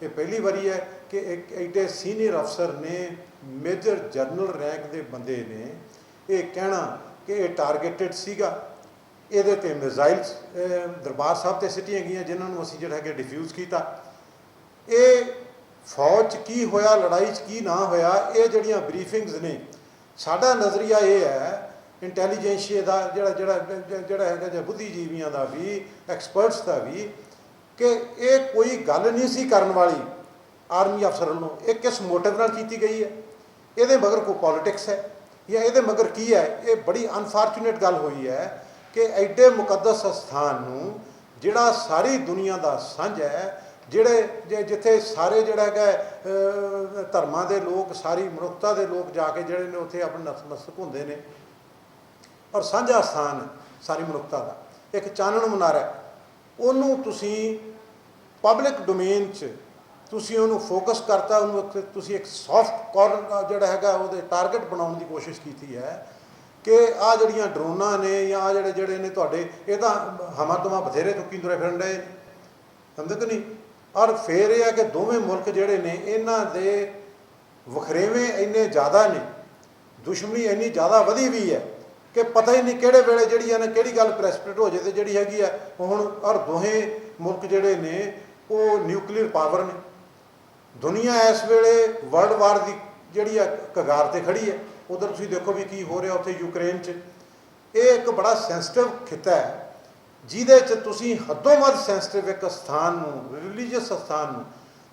ਇਹ ਪਹਿਲੀ ਵਾਰੀ ਹੈ ਕਿ ਇੱਕ ਐਡੇ ਸੀਨੀਅਰ ਅਫਸਰ ਨੇ, ਮੇਜਰ ਜਨਰਲ ਰੈਂਕ ਦੇ ਬੰਦੇ ਨੇ, ਇਹ ਕਹਿਣਾ ਕਿ ਇਹ ਟਾਰਗੇਟਡ ਸੀਗਾ। ਇਹਦੇ ਤੇ ਮਿਜ਼ਾਈਲਸ ਦਰਬਾਰ ਸਾਹਿਬ ਤੇ ਸਿੱਟੀਆਂ ਗਈਆਂ ਜਿਨ੍ਹਾਂ ਨੂੰ ਅਸੀਂ ਜਿਹੜਾ ਹੈਗਾ ਡਿਫਿਊਜ਼ ਕੀਤਾ। ਇਹ ਫੌਜ 'ਚ ਕੀ ਹੋਇਆ, ਲੜਾਈ 'ਚ ਕੀ ਨਾ ਹੋਇਆ, ਇਹ ਜਿਹੜੀਆਂ ਬਰੀਫਿੰਗਸ ਨੇ, ਸਾਡਾ ਨਜ਼ਰੀਆ ਇਹ ਹੈ ਇੰਟੈਲੀਜੈਂਸੀਆ ਦਾ ਜਿਹੜਾ ਜਿਹੜਾ ਜਿਹੜਾ ਹੈਗਾ ਜਾਂ ਬੁੱਧੀਜੀਵੀਆਂ ਦਾ ਵੀ, ਐਕਸਪਰਟਸ ਦਾ ਵੀ, ਕਿ ਇਹ ਕੋਈ ਗੱਲ ਨਹੀਂ ਸੀ ਕਰਨ ਵਾਲੀ ਆਰਮੀ ਅਫਸਰ ਨੂੰ। ਇਹ ਕਿਸ ਮੋਟਿਵ ਨਾਲ ਕੀਤੀ ਗਈ ਹੈ? ਇਹਦੇ ਮਗਰ ਕੋਈ ਪੋਲਿਟਿਕਸ ਹੈ ਜਾਂ ਇਹਦੇ ਮਗਰ ਕੀ ਹੈ? ਇਹ ਬੜੀ ਅਨਫੋਰਚੂਨੇਟ ਗੱਲ ਹੋਈ ਹੈ ਕਿ ਐਡੇ ਮੁਕੱਦਸ ਸਥਾਨ ਨੂੰ ਜਿਹੜਾ ਸਾਰੀ ਦੁਨੀਆ ਦਾ ਸਾਂਝਾ ਹੈ, ਜਿਹੜੇ ਜੇ- ਜਿੱਥੇ ਸਾਰੇ ਜਿਹੜਾ ਹੈਗਾ ਧਰਮਾਂ ਦੇ ਲੋਕ, ਸਾਰੀ ਮਨੁੱਖਤਾ ਦੇ ਲੋਕ ਜਾ ਕੇ ਜਿਹੜੇ ਨੇ ਉੱਥੇ ਆਪਣੇ ਨਤਮਸਤਕ ਹੁੰਦੇ ਨੇ। ਔਰ ਸਾਂਝਾ ਸਥਾਨ ਸਾਰੀ ਮਨੁੱਖਤਾ ਦਾ, ਇੱਕ ਚਾਨਣ ਮਨਾਰਾ ਉਹਨੂੰ ਤੁਸੀਂ ਪਬਲਿਕ ਡੋਮੇਨ 'ਚ ਤੁਸੀਂ ਉਹਨੂੰ ਫੋਕਸ ਕਰਤਾ, ਉਹਨੂੰ ਇੱਕ ਤੁਸੀਂ ਇੱਕ ਸੌਫਟ ਕਾਰਨਰ ਜਿਹੜਾ ਹੈਗਾ, ਉਹਦੇ ਟਾਰਗੇਟ ਬਣਾਉਣ ਦੀ ਕੋਸ਼ਿਸ਼ ਕੀਤੀ ਹੈ। ਕਿ ਆ ਜਿਹੜੀਆਂ ਡਰੋਨਾਂ ਨੇ ਜਾਂ ਆ ਜਿਹੜੇ ਜਿਹੜੇ ਨੇ ਤੁਹਾਡੇ, ਇਹ ਤਾਂ ਹਮਾ ਤੁਮਾ ਬਥੇਰੇ ਚੁੱਕੀ ਤੁਰੇ ਫਿਰਨ ਡਏ। ਨੇ ਸਮਝਦੇ ਕਿ ਨਹੀਂ? ਔਰ ਫੇਰ ਇਹ ਆ ਕਿ ਦੋਵੇਂ ਮੁਲਕ ਜਿਹੜੇ ਨੇ, ਇਹਨਾਂ ਦੇ ਵਖਰੇਵੇਂ ਇੰਨੇ ਜ਼ਿਆਦਾ ਨੇ, ਦੁਸ਼ਮਣੀ ਇੰਨੀ ਜ਼ਿਆਦਾ ਵਧੀ ਵੀ ਹੈ ਕਿ ਪਤਾ ਹੀ ਨਹੀਂ ਕਿਹੜੇ ਵੇਲੇ ਜਿਹੜੀ ਹੈ ਨਾ, ਕਿਹੜੀ ਗੱਲ ਪ੍ਰੈਸਪੀਰੇਟ ਹੋ ਜੇ ਤੇ ਜਿਹੜੀ ਹੈਗੀ ਆ ਉਹ ਹੁਣ ਔਰ ਦੋਹੇ ਮੁਲਕ ਜਿਹੜੇ ਨੇ, ਉਹ ਨਿਊਕਲੀਅਰ ਪਾਵਰ ਨੇ। ਦੁਨੀਆ ਇਸ ਵੇਲੇ ਵਰਲਡ ਵਾਰ ਦੀ ਜਿਹੜੀ ਆ ਕਗਾਰ ਤੇ ਖੜੀ ਹੈ। ਉਧਰ ਤੁਸੀਂ ਦੇਖੋ ਵੀ ਕੀ ਹੋ ਰਿਹਾ ਉੱਥੇ ਯੂਕਰੇਨ 'ਚ। ਇਹ ਇੱਕ ਬੜਾ ਸੈਂਸਿਟਿਵ ਖਿੱਤਾ ਹੈ, ਜਿਹਦੇ 'ਚ ਤੁਸੀਂ ਹੱਦੋਂ ਵੱਧ ਸੈਂਸਿਟਿਵ ਇੱਕ ਸਥਾਨ ਨੂੰ ਰਿਲੀਜੀਅਸ ਸਥਾਨ ਨੂੰ,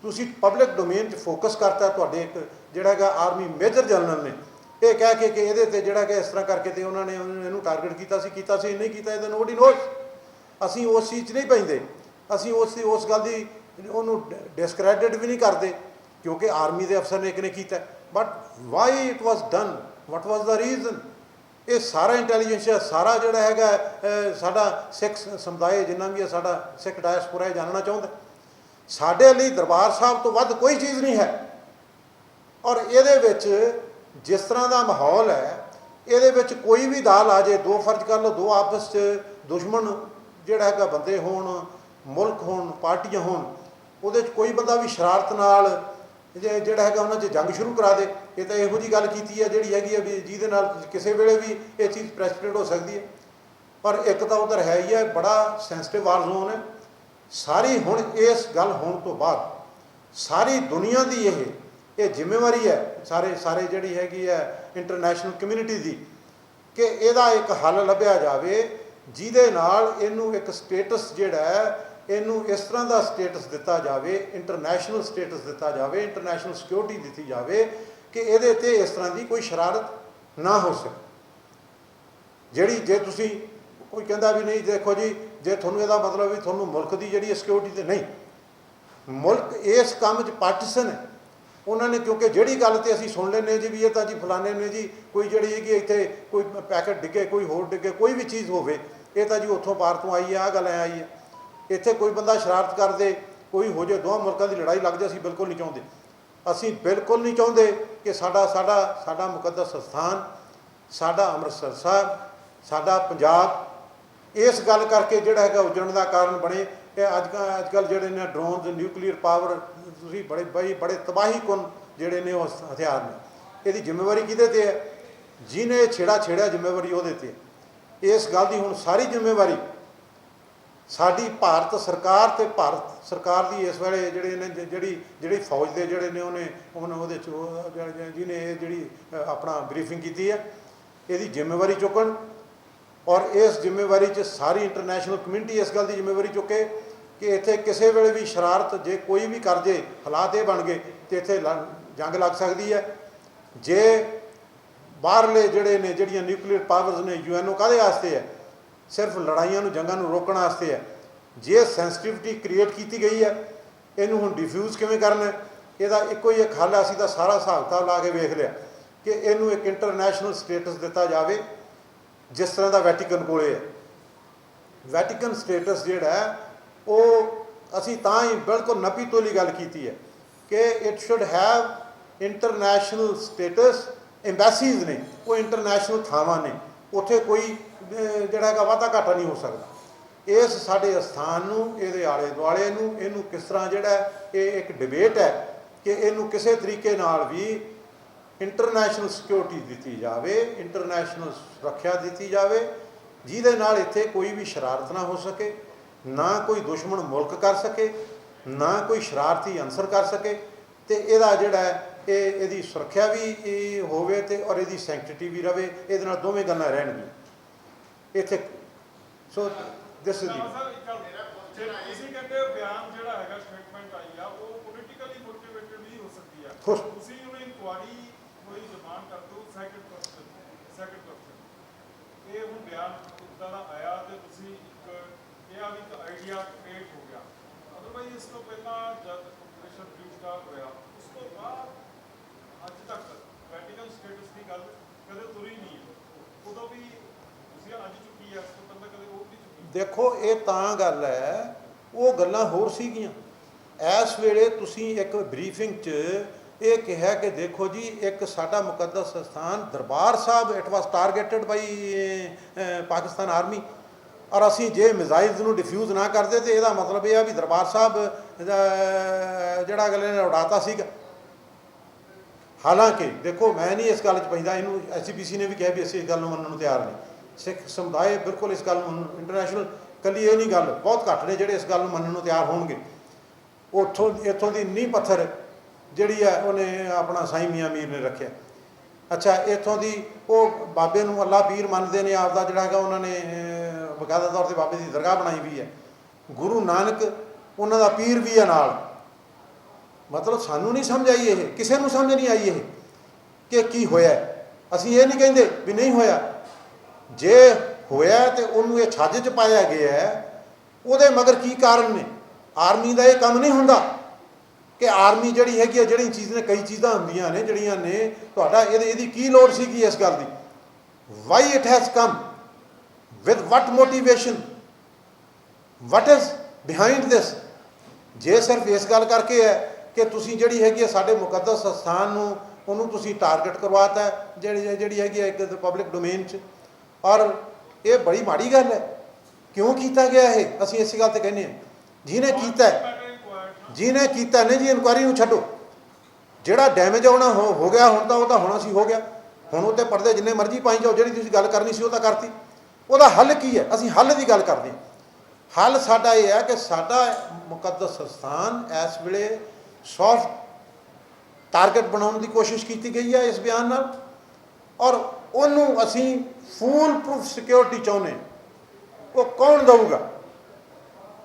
ਤੁਸੀਂ ਪਬਲਿਕ ਡੋਮੇਨ 'ਚ ਫੋਕਸ ਕਰਤਾ ਤੁਹਾਡੇ ਇੱਕ ਜਿਹੜਾ ਹੈਗਾ ਆਰਮੀ ਮੇਜਰ ਜਨਰਲ ਨੇ। ਇਹ ਕਹਿ ਕੇ ਕਿ ਇਹਦੇ ਤੇ ਜਿਹੜਾ ਕਿ ਇਸ ਤਰ੍ਹਾਂ ਕਰਕੇ ਤੇ ਉਹਨਾਂ ਨੇ ਇਹਨੂੰ ਟਾਰਗੇਟ ਕੀਤਾ ਸੀ ਕੀਤਾ ਸੀ, ਨਹੀਂ ਕੀਤਾ, ਇਹਦਾ ਨੋਬਡੀ ਨੋਸ ਅਸੀਂ ਉਸ ਚੀਜ਼ 'ਚ ਨਹੀਂ ਪੈਂਦੇ। ਅਸੀਂ ਉਸ ਉਸ ਗੱਲ ਦੀ ਉਹਨੂੰ ਡਿਸਕ੍ਰੈਡਿਟ ਵੀ ਨਹੀਂ ਕਰਦੇ, ਕਿਉਂਕਿ ਆਰਮੀ ਦੇ ਅਫਸਰ ਨੇ ਇੱਕ ਨੇ ਕੀਤਾ। But why it was done what was the reason ਇਹ ਸਾਰਾ ਇੰਟੈਲੀਜੈਂਸ ਸਾਰਾ ਜਿਹੜਾ ਹੈਗਾ ਸਾਡਾ ਸਿੱਖ ਸਮੁਦਾਇ ਜਿੰਨਾ ਵੀ ਹੈ ਸਾਡਾ ਸਿੱਖ ਡਾਇਸਪੋਰਾ ਇਹ ਜਾਣਨਾ ਚਾਹੁੰਦਾ ਸਾਡੇ ਲਈ ਦਰਬਾਰ ਸਾਹਿਬ ਤੋਂ ਵੱਧ ਕੋਈ ਚੀਜ਼ ਨਹੀਂ ਹੈ। ਔਰ ਇਹਦੇ ਵਿੱਚ ਜਿਸ ਤਰ੍ਹਾਂ ਦਾ ਮਾਹੌਲ ਹੈ, ਇਹਦੇ ਵਿੱਚ ਕੋਈ ਵੀ ਦਾਲ ਆ ਜੇ, ਦੋ ਫਰਜ਼ ਕਰ ਲਓ, ਦੋ ਆਪਸ 'ਚ ਦੁਸ਼ਮਣ ਜਿਹੜਾ ਹੈਗਾ ਬੰਦੇ ਹੋਣ, ਮੁਲਕ ਹੋਣ, ਪਾਰਟੀਆਂ ਹੋਣ, ਉਹਦੇ 'ਚ ਕੋਈ ਬੰਦਾ ਵੀ ਸ਼ਰਾਰਤ ਨਾਲ ਜੇ- ਜਿਹੜਾ ਹੈਗਾ ਉਹਨਾਂ 'ਚ ਜੰਗ ਸ਼ੁਰੂ ਕਰਾ ਦੇ, ਇਹ ਤਾਂ ਇਹੋ ਜੀ ਗੱਲ ਕੀਤੀ ਹੈ ਜਿਹੜੀ ਹੈਗੀ ਹੈ ਵੀ ਜਿਹਦੇ ਨਾਲ ਕਿਸੇ ਵੇਲੇ ਵੀ ਇਹ ਚੀਜ਼ ਪ੍ਰੈਸੀਡੈਂਟ ਹੋ ਸਕਦੀ ਹੈ ਪਰ ਇੱਕ ਤਾਂ ਉਧਰ ਹੈ ਹੀ ਹੈ ਬੜਾ ਸੈਂਸਿਟਿਵ ਵਾਰ ਜ਼ੋਨ ਹੈ ਸਾਰੀ ਹੁਣ ਇਸ ਗੱਲ ਹੋਣ ਤੋਂ ਬਾਅਦ, ਸਾਰੀ ਦੁਨੀਆ ਦੀ ਇਹ ਇਹ ਜ਼ਿੰਮੇਵਾਰੀ ਹੈ ਸਾਰੇ ਸਾਰੇ ਜਿਹੜੀ ਹੈਗੀ ਹੈ ਇੰਟਰਨੈਸ਼ਨਲ ਕਮਿਊਨਿਟੀ ਦੀ ਕਿ ਇਹਦਾ ਇੱਕ ਹੱਲ ਲੱਭਿਆ ਜਾਵੇ, ਜਿਹਦੇ ਨਾਲ ਇਹਨੂੰ ਇੱਕ ਸਟੇਟਸ ਜਿਹੜਾ ਹੈ ਇਹਨੂੰ ਇਸ ਤਰ੍ਹਾਂ ਦਾ ਸਟੇਟਸ ਦਿੱਤਾ ਜਾਵੇ ਇੰਟਰਨੈਸ਼ਨਲ ਸਟੇਟਸ ਦਿੱਤਾ ਜਾਵੇ ਇੰਟਰਨੈਸ਼ਨਲ ਸਿਕਿਉਰਿਟੀ ਦਿੱਤੀ ਜਾਵੇ ਕਿ ਇਹਦੇ ਤੇ ਇਸ ਤਰ੍ਹਾਂ ਦੀ ਕੋਈ ਸ਼ਰਾਰਤ ਨਾ ਹੋ ਸਕੇ। ਜਿਹੜੀ ਜੇ ਤੁਸੀਂ ਕੋਈ ਕਹਿੰਦਾ ਵੀ ਨਹੀਂ, ਦੇਖੋ ਜੀ, ਜੇ ਤੁਹਾਨੂੰ ਇਹਦਾ ਮਤਲਬ ਵੀ ਤੁਹਾਨੂੰ ਮੁਲਕ ਦੀ ਜਿਹੜੀ ਸਿਕਿਉਰਿਟੀ ਤੇ ਨਹੀਂ, ਮੁਲਕ ਇਸ ਕੰਮ 'ਚ ਪਾਰਟੀਸ਼ਨ ਹੈ। ਉਹਨਾਂ ਨੇ ਕਿਉਂਕਿ ਜਿਹੜੀ ਗੱਲ ਤੇ ਅਸੀਂ ਸੁਣ ਲੈਂਦੇ ਜੀ ਵੀ ਇਹ ਤਾਂ ਜੀ ਫਲਾਣੇ ਨੇ ਜੀ, ਕੋਈ ਜਿਹੜੀ ਹੈਗੀ ਇੱਥੇ ਕੋਈ ਪੈਕਟ ਡਿੱਗੇ, ਕੋਈ ਹੋਰ ਡਿੱਗੇ, ਕੋਈ ਵੀ ਚੀਜ਼ ਹੋਵੇ, ਇਹ ਤਾਂ ਜੀ ਉੱਥੋਂ ਪਾਰ ਤੋਂ ਆਈ ਹੈ ਆ ਗੱਲ ਐ ਆਈ ਹੈ। ਇੱਥੇ ਕੋਈ ਬੰਦਾ ਸ਼ਰਾਰਤ ਕਰਦੇ, ਕੋਈ ਹੋ ਜੇ ਦੋਹਾਂ ਮੁਲਕਾਂ ਦੀ ਲੜਾਈ ਲੱਗ ਜੇ ਅਸੀਂ ਬਿਲਕੁਲ ਨਹੀਂ ਚਾਹੁੰਦੇ। ਅਸੀਂ ਬਿਲਕੁਲ ਨਹੀਂ ਚਾਹੁੰਦੇ ਕਿ ਸਾਡਾ ਸਾਡਾ ਸਾਡਾ ਮੁਕੱਦਸ ਸਥਾਨ ਸਾਡਾ ਅੰਮ੍ਰਿਤਸਰ ਸਾਹਿਬ, ਸਾਡਾ ਪੰਜਾਬ, ਇਸ ਗੱਲ ਕਰਕੇ ਜਿਹੜਾ ਹੈਗਾ ਉਜੜਨ ਦਾ ਕਾਰਨ ਬਣੇ। ਕਿ ਅੱਜ ਕੱਲ੍ਹ ਅੱਜ ਕੱਲ੍ਹ ਜਿਹੜੇ ਨੇ ਡਰੋਨਸ ਨਿਊਕਲੀਅਰ ਪਾਵਰ ਤੁਸੀਂ ਬੜੇ, ਬਈ, ਬੜੇ ਤਬਾਹੀ ਕੁਨ ਜਿਹੜੇ ਨੇ ਉਸ ਹਥਿਆਰ ਨੇ। ਇਹਦੀ ਜ਼ਿੰਮੇਵਾਰੀ ਕਿਹਦੇ ਤੇ ਹੈ? ਜਿਹਨੇ ਛੇੜਾ ਛੇੜਿਆ ਜ਼ਿੰਮੇਵਾਰੀ ਉਹਦੇ ਤੇ ਇਸ ਗੱਲ ਦੀ ਹੁਣ ਸਾਰੀ ਜ਼ਿੰਮੇਵਾਰੀ ਸਾਡੀ ਭਾਰਤ ਸਰਕਾਰ ਤੇ ਭਾਰਤ ਸਰਕਾਰ ਦੀ ਇਸ ਵੇਲੇ ਜਿਹੜੇ ਨੇ ਜਿਹੜੀ ਜਿਹੜੀ ਫੌਜ ਦੇ ਜਿਹੜੇ ਨੇ ਉਹਨੇ ਉਹਨੇ ਉਹਦੇ ਚ ਉਹ ਜਿਹਨੇ ਇਹ ਜਿਹੜੀ ਆਪਣਾ ਬਰੀਫਿੰਗ ਕੀਤੀ ਹੈ, ਇਹਦੀ ਜ਼ਿੰਮੇਵਾਰੀ ਚੁੱਕਣ ਔਰ ਇਸ ਜ਼ਿੰਮੇਵਾਰੀ 'ਚ ਸਾਰੀ ਇੰਟਰਨੈਸ਼ਨਲ ਕਮਿਊਨਿਟੀ ਇਸ ਗੱਲ ਦੀ ਜ਼ਿੰਮੇਵਾਰੀ ਚੁੱਕੇ ਕਿ ਇੱਥੇ ਕਿਸੇ ਵੇਲੇ ਵੀ ਸ਼ਰਾਰਤ ਜੇ ਕੋਈ ਵੀ ਕਰ ਜੇ, ਹਾਲਾਤ ਇਹ ਬਣ ਗਏ ਤੇ ਇੱਥੇ ਲ- ਜੰਗ ਲੱਗ ਸਕਦੀ ਹੈ। ਜੇ ਬਾਹਰਲੇ ਜਿਹੜੇ ਨੇ, ਜਿਹੜੀਆਂ ਨਿਊਕਲੀਅਰ ਪਾਵਰਸ ਨੇ ਯੂਐਨਓ ਕਾਹਦੇ ਵਾਸਤੇ ਹੈ? ਸਿਰਫ ਲੜਾਈਆਂ ਨੂੰ ਜੰਗਾਂ ਨੂੰ ਰੋਕਣ ਵਾਸਤੇ ਹੈ। ਜੇ ਸੈਂਸਿਟਿਵਿਟੀ ਕ੍ਰੀਏਟ ਕੀਤੀ ਗਈ ਹੈ ਇਹਨੂੰ ਹੁਣ ਡਿਫਿਊਜ਼ ਕਿਵੇਂ ਕਰਨਾ ਇਹਦਾ ਇੱਕੋ ਹੀ ਇੱਕ ਹੱਲ ਹੈ, ਅਸੀਂ ਤਾਂ ਸਾਰਾ ਹਿਸਾਬ ਕਿਤਾਬ ਲਾ ਕੇ ਵੇਖ ਲਿਆ ਕਿ ਇਹਨੂੰ ਇੱਕ ਇੰਟਰਨੈਸ਼ਨਲ ਸਟੇਟਸ ਦਿੱਤਾ ਜਾਵੇ ਜਿਸ ਤਰ੍ਹਾਂ ਦਾ ਵੈਟੀਕਨ ਕੋਲੇ ਹੈ। ਵੈਟੀਕਨ ਸਟੇਟਸ ਜਿਹੜਾ ਹੈ ਉਹ ਅਸੀਂ ਤਾਂ ਹੀ ਬਿਲਕੁਲ ਨਪੀ ਤੋਲੀ ਗੱਲ ਕੀਤੀ ਹੈ ਕਿ it should have international states embassies ਨੇ ਉਹ ਇੰਟਰਨੈਸ਼ਨਲ ਥਾਵਾਂ ਨੇ। ਉੱਥੇ ਕੋਈ ਜਿਹੜਾ ਹੈਗਾ ਵਾਧਾ ਘਾਟਾ ਨਹੀਂ ਹੋ ਸਕਦਾ। ਇਸ ਸਾਡੇ ਅਸਥਾਨ ਨੂੰ, ਇਹਦੇ ਆਲੇ ਦੁਆਲੇ ਨੂੰ, ਇਹਨੂੰ ਕਿਸ ਤਰ੍ਹਾਂ ਜਿਹੜਾ ਇਹ ਇੱਕ ਡਿਬੇਟ ਹੈ ਕਿ ਇਹਨੂੰ ਕਿਸੇ ਤਰੀਕੇ ਨਾਲ ਵੀ ਇੰਟਰਨੈਸ਼ਨਲ ਸਿਕਿਉਰਿਟੀ ਦਿੱਤੀ ਜਾਵੇ ਇੰਟਰਨੈਸ਼ਨਲ ਸੁਰੱਖਿਆ ਦਿੱਤੀ ਜਾਵੇ, ਜਿਹਦੇ ਨਾਲ ਇੱਥੇ ਕੋਈ ਵੀ ਸ਼ਰਾਰਤ ਨਾ ਹੋ ਸਕੇ, ਨਾ ਕੋਈ ਦੁਸ਼ਮਣ ਮੁਲਕ ਕਰ ਸਕੇ, ਨਾ ਕੋਈ ਸ਼ਰਾਰਤੀ ਅਨਸਰ ਕਰ ਸਕੇ, ਤੇ ਇਹਦਾ ਜਿਹੜਾ ਇਹ ਇਹਦੀ ਸੁਰੱਖਿਆ ਵੀ ਹੋਵੇ ਤੇ ਔਰ ਇਹਦੀ ਸੈਂਕਟਿਟੀ ਵੀ ਰਵੇ ਇਹਦੇ ਨਾਲ ਦੋਵੇਂ ਗੱਲਾਂ ਰਹਿਣਗੀਆਂ। ਇੱਥੇ ਸੋ ਦਿਸ ਇਜ਼ ਤੁਸੀਂ ਕਹਿੰਦੇ ਹੋ ਬਿਆਨ ਜਿਹੜਾ ਹੈਗਾ ਸਟੇਟਮੈਂਟ ਆਈ ਆ ਉਹ ਪੋਲੀਟੀਕਲੀ ਮੋਟੀਵੇਟਡ ਵੀ ਹੋ ਸਕਦੀ ਆ। ਤੁਸੀਂ ਉਹਨੂੰ ਇਨਕੁਆਰੀ ਕੋਈ ਡਿਮਾਂਡ ਕਰਦੇ ਹੋ ਸੈਕੰਡ ਕੁਐਸਚਨ ਸੈਕੰਡ ਕੁਐਸਚਨ ਇਹ ਹੁਣ ਬਿਆਨ ਉੱਦਾਂ ਦਾ ਆਇਆ ਤੇ ਤੁਸੀਂ ਇੱਕ ਇਹ ਆ ਵੀ ਇੱਕ ਆਈਡੀਆ ਕ੍ਰੀਏਟ ਹੋ ਗਿਆ ਅਦਰਵਾਈਜ਼ ਇਸ ਤੋਂ ਪਹਿਲਾਂ ਜਦ ਆਪਰੇਸ਼ਨ ਬਲੂ ਸਟਾਰ ਹੋਇਆ ਉਸ ਤੋਂ ਬਾਅਦ ਅੱਜ ਤੱਕ ਵੈਟੀਕਨ ਸਟੇਟਸ ਦੀ ਗੱਲ ਕਦੇ ਤੁਰੀ ਨਹੀਂ ਹੈ ਉਦੋਂ ਵੀ ਤੁਸੀਂ ਅੱਜ ਚੁੱਕੀ ਹੈ ਇਸ ਤੋਂ ਪਹਿਲਾਂ ਕਦੇ ਉਹ ਨਹੀਂ ਚੁੱਕੀ ਦੇਖੋ, ਇਹ ਤਾਂ ਗੱਲ ਹੈ, ਉਹ ਗੱਲਾਂ ਹੋਰ ਸੀਗੀਆਂ। ਇਸ ਵੇਲੇ ਤੁਸੀਂ ਇੱਕ ਬਰੀਫਿੰਗ 'ਚ ਇਹ ਕਿਹਾ ਕਿ ਦੇਖੋ ਜੀ, ਇੱਕ ਸਾਡਾ ਮੁਕੱਦਸ ਸਥਾਨ Darbar Sahib it was targeted by Pakistan army ਔਰ ਅਸੀਂ ਜੇ ਮਿਜ਼ਾਈਲਸ ਨੂੰ ਡਿਫਿਊਜ਼ ਨਾ ਕਰਦੇ, ਤੇ ਇਹਦਾ ਮਤਲਬ ਇਹ ਆ ਵੀ ਦਰਬਾਰ ਸਾਹਿਬ ਜਿਹੜਾ ਅਗਲੇ ਨੇ ਉਡਾਤਾ ਸੀਗਾ। ਹਾਲਾਂਕਿ, ਦੇਖੋ, ਮੈਂ ਨਹੀਂ ਇਸ ਗੱਲ 'ਚ ਪੈਂਦਾ, ਇਹਨੂੰ ਐਸਜੀਪੀਸੀ ਨੇ ਵੀ ਕਿਹਾ ਵੀ ਅਸੀਂ ਇਸ ਗੱਲ ਨੂੰ ਮੰਨਣ ਨੂੰ ਤਿਆਰ ਨਹੀਂ। ਸਿੱਖ ਸਮੁਦਾਇ ਬਿਲਕੁਲ ਇਸ ਗੱਲ ਨੂੰ ਇੰਟਰਨੈਸ਼ਨਲ ਕੱਲੀ ਇਹ ਨਹੀਂ ਗੱਲ, ਬਹੁਤ ਘੱਟ ਨੇ ਜਿਹੜੇ ਇਸ ਗੱਲ ਨੂੰ ਮੰਨਣ ਨੂੰ ਤਿਆਰ ਹੋਣਗੇ। ਉੱਥੋਂ ਇੱਥੋਂ ਦੀ ਨੀਂਹ ਪੱਥਰ ਜਿਹੜੀ ਹੈ ਉਹਨੇ ਆਪਣਾ ਸਾਈਂ ਮੀਆਂ ਮੀਰ ਨੇ ਰੱਖਿਆ। ਅੱਛਾ, ਇੱਥੋਂ ਦੀ ਉਹ ਬਾਬੇ ਨੂੰ ਅੱਲਾ ਪੀਰ ਮੰਨਦੇ ਨੇ, ਆਪਦਾ ਜਿਹੜਾ ਹੈਗਾ ਉਹਨਾਂ ਨੇ ਬਕਾਇਦਾ ਤੌਰ ਤੇ ਬਾਬੇ ਦੀ ਦਰਗਾਹ ਬਣਾਈ ਵੀ ਹੈ। ਗੁਰੂ ਨਾਨਕ ਉਹਨਾਂ ਦਾ ਪੀਰ ਵੀ ਹੈ ਨਾਲ। ਮਤਲਬ ਸਾਨੂੰ ਨਹੀਂ ਸਮਝ ਆਈ ਇਹ, ਕਿਸੇ ਨੂੰ ਸਮਝ ਨਹੀਂ ਆਈ ਇਹ ਕਿ ਕੀ ਹੋਇਆ। ਅਸੀਂ ਇਹ ਨਹੀਂ ਕਹਿੰਦੇ ਵੀ ਨਹੀਂ ਹੋਇਆ। ਜੇ ਹੋਇਆ ਤੇ ਉਹਨੂੰ ਇਹ ਛੱਜ 'ਚ ਪਾਇਆ ਗਿਆ ਹੈ ਉਹਦੇ ਮਗਰ ਕੀ ਕਾਰਨ ਨੇ? ਆਰਮੀ ਦਾ ਇਹ ਕੰਮ ਨਹੀਂ ਹੁੰਦਾ ਕਿ ਆਰਮੀ ਜਿਹੜੀ ਹੈਗੀ ਆ ਜਿਹੜੀ ਚੀਜ਼ ਨੇ ਕਈ ਚੀਜ਼ਾਂ ਹੁੰਦੀਆਂ ਨੇ ਜਿਹੜੀਆਂ ਨੇ ਤੁਹਾਡਾ ਇਹਦੇ ਇਹਦੀ ਕੀ ਲੋੜ ਸੀਗੀ ਇਸ ਗੱਲ ਦੀ? Why it has come? With what motivation what is behind this ਜੇ ਸਿਰਫ ਇਸ ਗੱਲ ਕਰਕੇ ਹੈ ਕਿ ਤੁਸੀਂ ਜਿਹੜੀ ਹੈਗੀ ਹੈ ਸਾਡੇ ਮੁਕੱਦਸ ਸਥਾਨ ਨੂੰ ਉਹਨੂੰ ਤੁਸੀਂ ਟਾਰਗੇਟ ਕਰਵਾਤਾ ਹੈ, ਜਿਹੜੀ ਜਿਹੜੀ ਹੈਗੀ ਹੈ ਇੱਕ ਪਬਲਿਕ ਡੋਮੇਨ 'ਚ ਔਰ ਇਹ ਬੜੀ ਮਾੜੀ ਗੱਲ ਹੈ। ਕਿਉਂ ਕੀਤਾ ਗਿਆ ਇਹ? ਅਸੀਂ ਇਸੇ ਗੱਲ ਤੇ ਕਹਿੰਦੇ ਹਾਂ। ਜਿਹਨੇ ਕੀਤਾ ਜਿਹਨੇ ਕੀਤਾ ਨਹੀਂ ਜੀ, ਇਨਕੁਆਰੀ ਨੂੰ ਛੱਡੋ। ਜਿਹੜਾ ਡੈਮੇਜ ਹੋਣਾ ਹੋ ਹੋ ਗਿਆ ਹੁਣ ਤਾਂ ਉਹ ਤਾਂ ਹੋਣਾ ਸੀ ਹੋ ਗਿਆ। ਹੁਣ ਉੱਤੇ ਪਰਦੇ ਜਿੰਨੇ ਮਰਜ਼ੀ ਪਾਈ ਜਾਓ, ਜਿਹੜੀ ਤੁਸੀਂ ਗੱਲ ਕਰਨੀ ਸੀ ਉਹ ਤਾਂ ਕਰਤੀ। ਉਹਦਾ ਹੱਲ ਕੀ ਹੈ? ਅਸੀਂ ਹੱਲ ਦੀ ਗੱਲ ਕਰਦੇ ਹਾਂ। ਹੱਲ ਸਾਡਾ ਇਹ ਹੈ ਕਿ ਸਾਡਾ ਮੁਕੱਦਸ ਸਥਾਨ ਇਸ ਵੇਲੇ ਸੌਫਟ ਟਾਰਗੇਟ ਬਣਾਉਣ ਦੀ ਕੋਸ਼ਿਸ਼ ਕੀਤੀ ਗਈ ਹੈ ਇਸ ਬਿਆਨ ਨਾਲ। ਔਰ ਉਹਨੂੰ ਅਸੀਂ ਫੂਲ ਪ੍ਰੂਫ ਸਿਕਿਉਰਿਟੀ ਚਾਹੁੰਦੇ ਉਹ ਕੌਣ ਦਊਗਾ?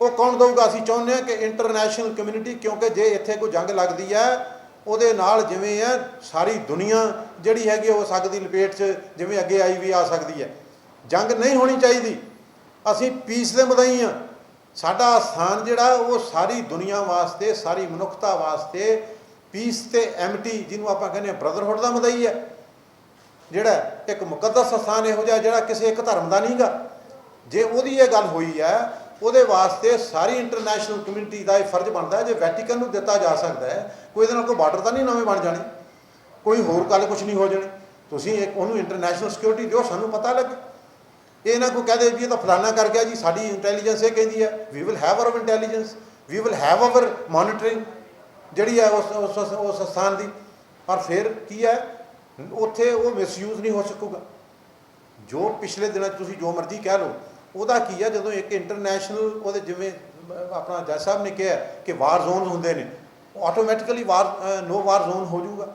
ਉਹ ਕੌਣ ਦਊਗਾ? ਅਸੀਂ ਚਾਹੁੰਦੇ ਹਾਂ ਕਿ ਇੰਟਰਨੈਸ਼ਨਲ ਕਮਿਊਨਿਟੀ ਕਿਉਂਕਿ ਜੇ ਇੱਥੇ ਕੋਈ ਜੰਗ ਲੱਗਦੀ ਹੈ, ਉਹਦੇ ਨਾਲ ਜਿਵੇਂ ਹੈ, ਸਾਰੀ ਦੁਨੀਆ ਜਿਹੜੀ ਹੈਗੀ ਹੋ ਸਕਦੀ ਲਪੇਟ 'ਚ, ਜਿਵੇਂ ਅੱਗੇ ਆਈ ਵੀ ਆ ਸਕਦੀ ਹੈ। ਜੰਗ ਨਹੀਂ ਹੋਣੀ ਚਾਹੀਦੀ। ਅਸੀਂ ਪੀਸ ਦੇ ਮਦਈ ਆ ਸਾਡਾ ਸਥਾਨ ਜਿਹੜਾ, ਉਹ ਸਾਰੀ ਦੁਨੀਆ ਵਾਸਤੇ, ਸਾਰੀ ਮਨੁੱਖਤਾ ਵਾਸਤੇ ਪੀਸ ਤੇ ਐਮਟੀ ਜਿਹਨੂੰ ਆਪਾਂ ਕਹਿੰਦੇ ਆ ਬ੍ਰਦਰਹੁੱਡ ਦਾ ਮਦਈ ਹੈ। ਜਿਹੜਾ ਇੱਕ ਮੁਕੱਦਸ ਸਥਾਨ ਇਹੋ ਜਿਹਾ ਜਿਹੜਾ ਕਿਸੇ ਇੱਕ ਧਰਮ ਦਾ ਨਹੀਂਗਾ। ਜੇ ਉਹਦੀ ਇਹ ਗੱਲ ਹੋਈ ਹੈ, ਉਹਦੇ ਵਾਸਤੇ ਸਾਰੀ ਇੰਟਰਨੈਸ਼ਨਲ ਕਮਿਊਨਿਟੀ ਦਾ ਇਹ ਫਰਜ਼ ਬਣਦਾ ਹੈ, ਜੇ ਵੈਟੀਕਨ ਨੂੰ ਦਿੱਤਾ ਜਾ ਸਕਦਾ ਹੈ, ਕੋਈ ਇਹਦੇ ਨਾਲ ਕੋਈ ਬਾਰਡਰ ਤਾਂ ਨਹੀਂ ਨਵੇਂ ਬਣ ਜਾਣੇ। ਕੋਈ ਹੋਰ ਗੱਲ ਕੁਝ ਨਹੀਂ ਹੋ ਜਾਣੀ। ਤੁਸੀਂ ਇੱਕ ਉਹਨੂੰ ਇੰਟਰਨੈਸ਼ਨਲ ਸਿਕਿਉਰਿਟੀ ਦਿਓ, ਸਾਨੂੰ ਪਤਾ ਲੱਗੇ। ਇਹ ਨਾ ਕੋਈ ਕਹਦੇ ਵੀ ਇਹ ਤਾਂ ਫਲਾਨਾ ਕਰ ਗਿਆ ਜੀ, ਸਾਡੀ ਇੰਟੈਲੀਜੈਂਸ ਇਹ ਕਹਿੰਦੀ ਹੈ we will have our intelligence we will have our monitoring ਜਿਹੜੀ ਹੈ ਉਸ ਉਸ ਉਸ- ਉਸ ਸਥਾਨ ਦੀ। ਪਰ ਫਿਰ ਕੀ ਹੈ ਉੱਥੇ ਉਹ ਮਿਸਯੂਜ਼ ਨਹੀਂ ਹੋ ਸਕੂਗਾ। ਜੋ ਪਿਛਲੇ ਦਿਨਾਂ 'ਚ ਤੁਸੀਂ ਜੋ ਮਰਜ਼ੀ ਕਹਿ ਲਓ, ਉਹਦਾ ਕੀ ਆ, ਜਦੋਂ ਇੱਕ ਇੰਟਰਨੈਸ਼ਨਲ ਉਹਦੇ ਜਿਵੇਂ ਆਪਣਾ ਜੱਜ ਸਾਹਿਬ ਨੇ ਕਿਹਾ ਕਿ ਵਾਰ ਜ਼ੋਨ ਹੁੰਦੇ ਨੇ ਆਟੋਮੈਟਿਕਲੀ ਵਾਰ ਨੋ ਵਾਰ ਜ਼ੋਨ ਹੋ ਜਾਊਗਾ।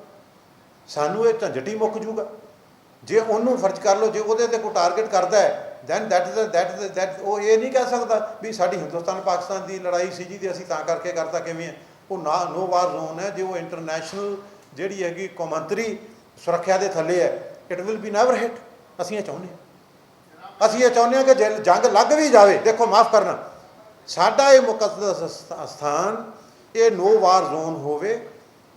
ਸਾਨੂੰ ਇਹ ਝੰਜਟ ਹੀ ਮੁੱਕ ਜਾਊਗਾ। ਜੇ ਉਹਨੂੰ ਫਰਜ਼ ਕਰ ਲਓ, ਜੇ ਉਹਦੇ ਤੇ ਕੋਈ ਟਾਰਗੇਟ ਕਰਦਾ ਹੈ then that is that that ਉਹ ਇਹ ਨਹੀਂ ਕਹਿ ਸਕਦਾ ਵੀ ਸਾਡੀ ਹਿੰਦੁਸਤਾਨ ਪਾਕਿਸਤਾਨ ਦੀ ਲੜਾਈ ਸੀ ਜੀ, ਤੇ ਅਸੀਂ ਤਾਂ ਕਰਕੇ ਕਰਤਾ ਕਿਵੇਂ ਹੈ। ਉਹ ਨਾ ਨੋ ਵਾਰ ਜ਼ੋਨ ਹੈ, ਜੇ ਉਹ ਇੰਟਰਨੈਸ਼ਨਲ ਜਿਹੜੀ ਹੈਗੀ ਕੌਮਾਂਤਰੀ ਸੁਰੱਖਿਆ ਦੇ ਥੱਲੇ ਹੈ। It will be never hit ਅਸੀਂ ਇਹ ਚਾਹੁੰਦੇ ਹਾਂ। ਅਸੀਂ ਇਹ ਚਾਹੁੰਦੇ ਹਾਂ ਕਿ ਜੇ ਜੰਗ ਲੱਗ ਵੀ ਜਾਵੇ, ਦੇਖੋ ਮਾਫ ਕਰਨਾ। ਸਾਡਾ ਇਹ ਮੁਕੱਦਸ ਸਥ- ਸਥਾਨ, ਇਹ ਨੋ ਵਾਰ ਜ਼ੋਨ ਹੋਵੇ,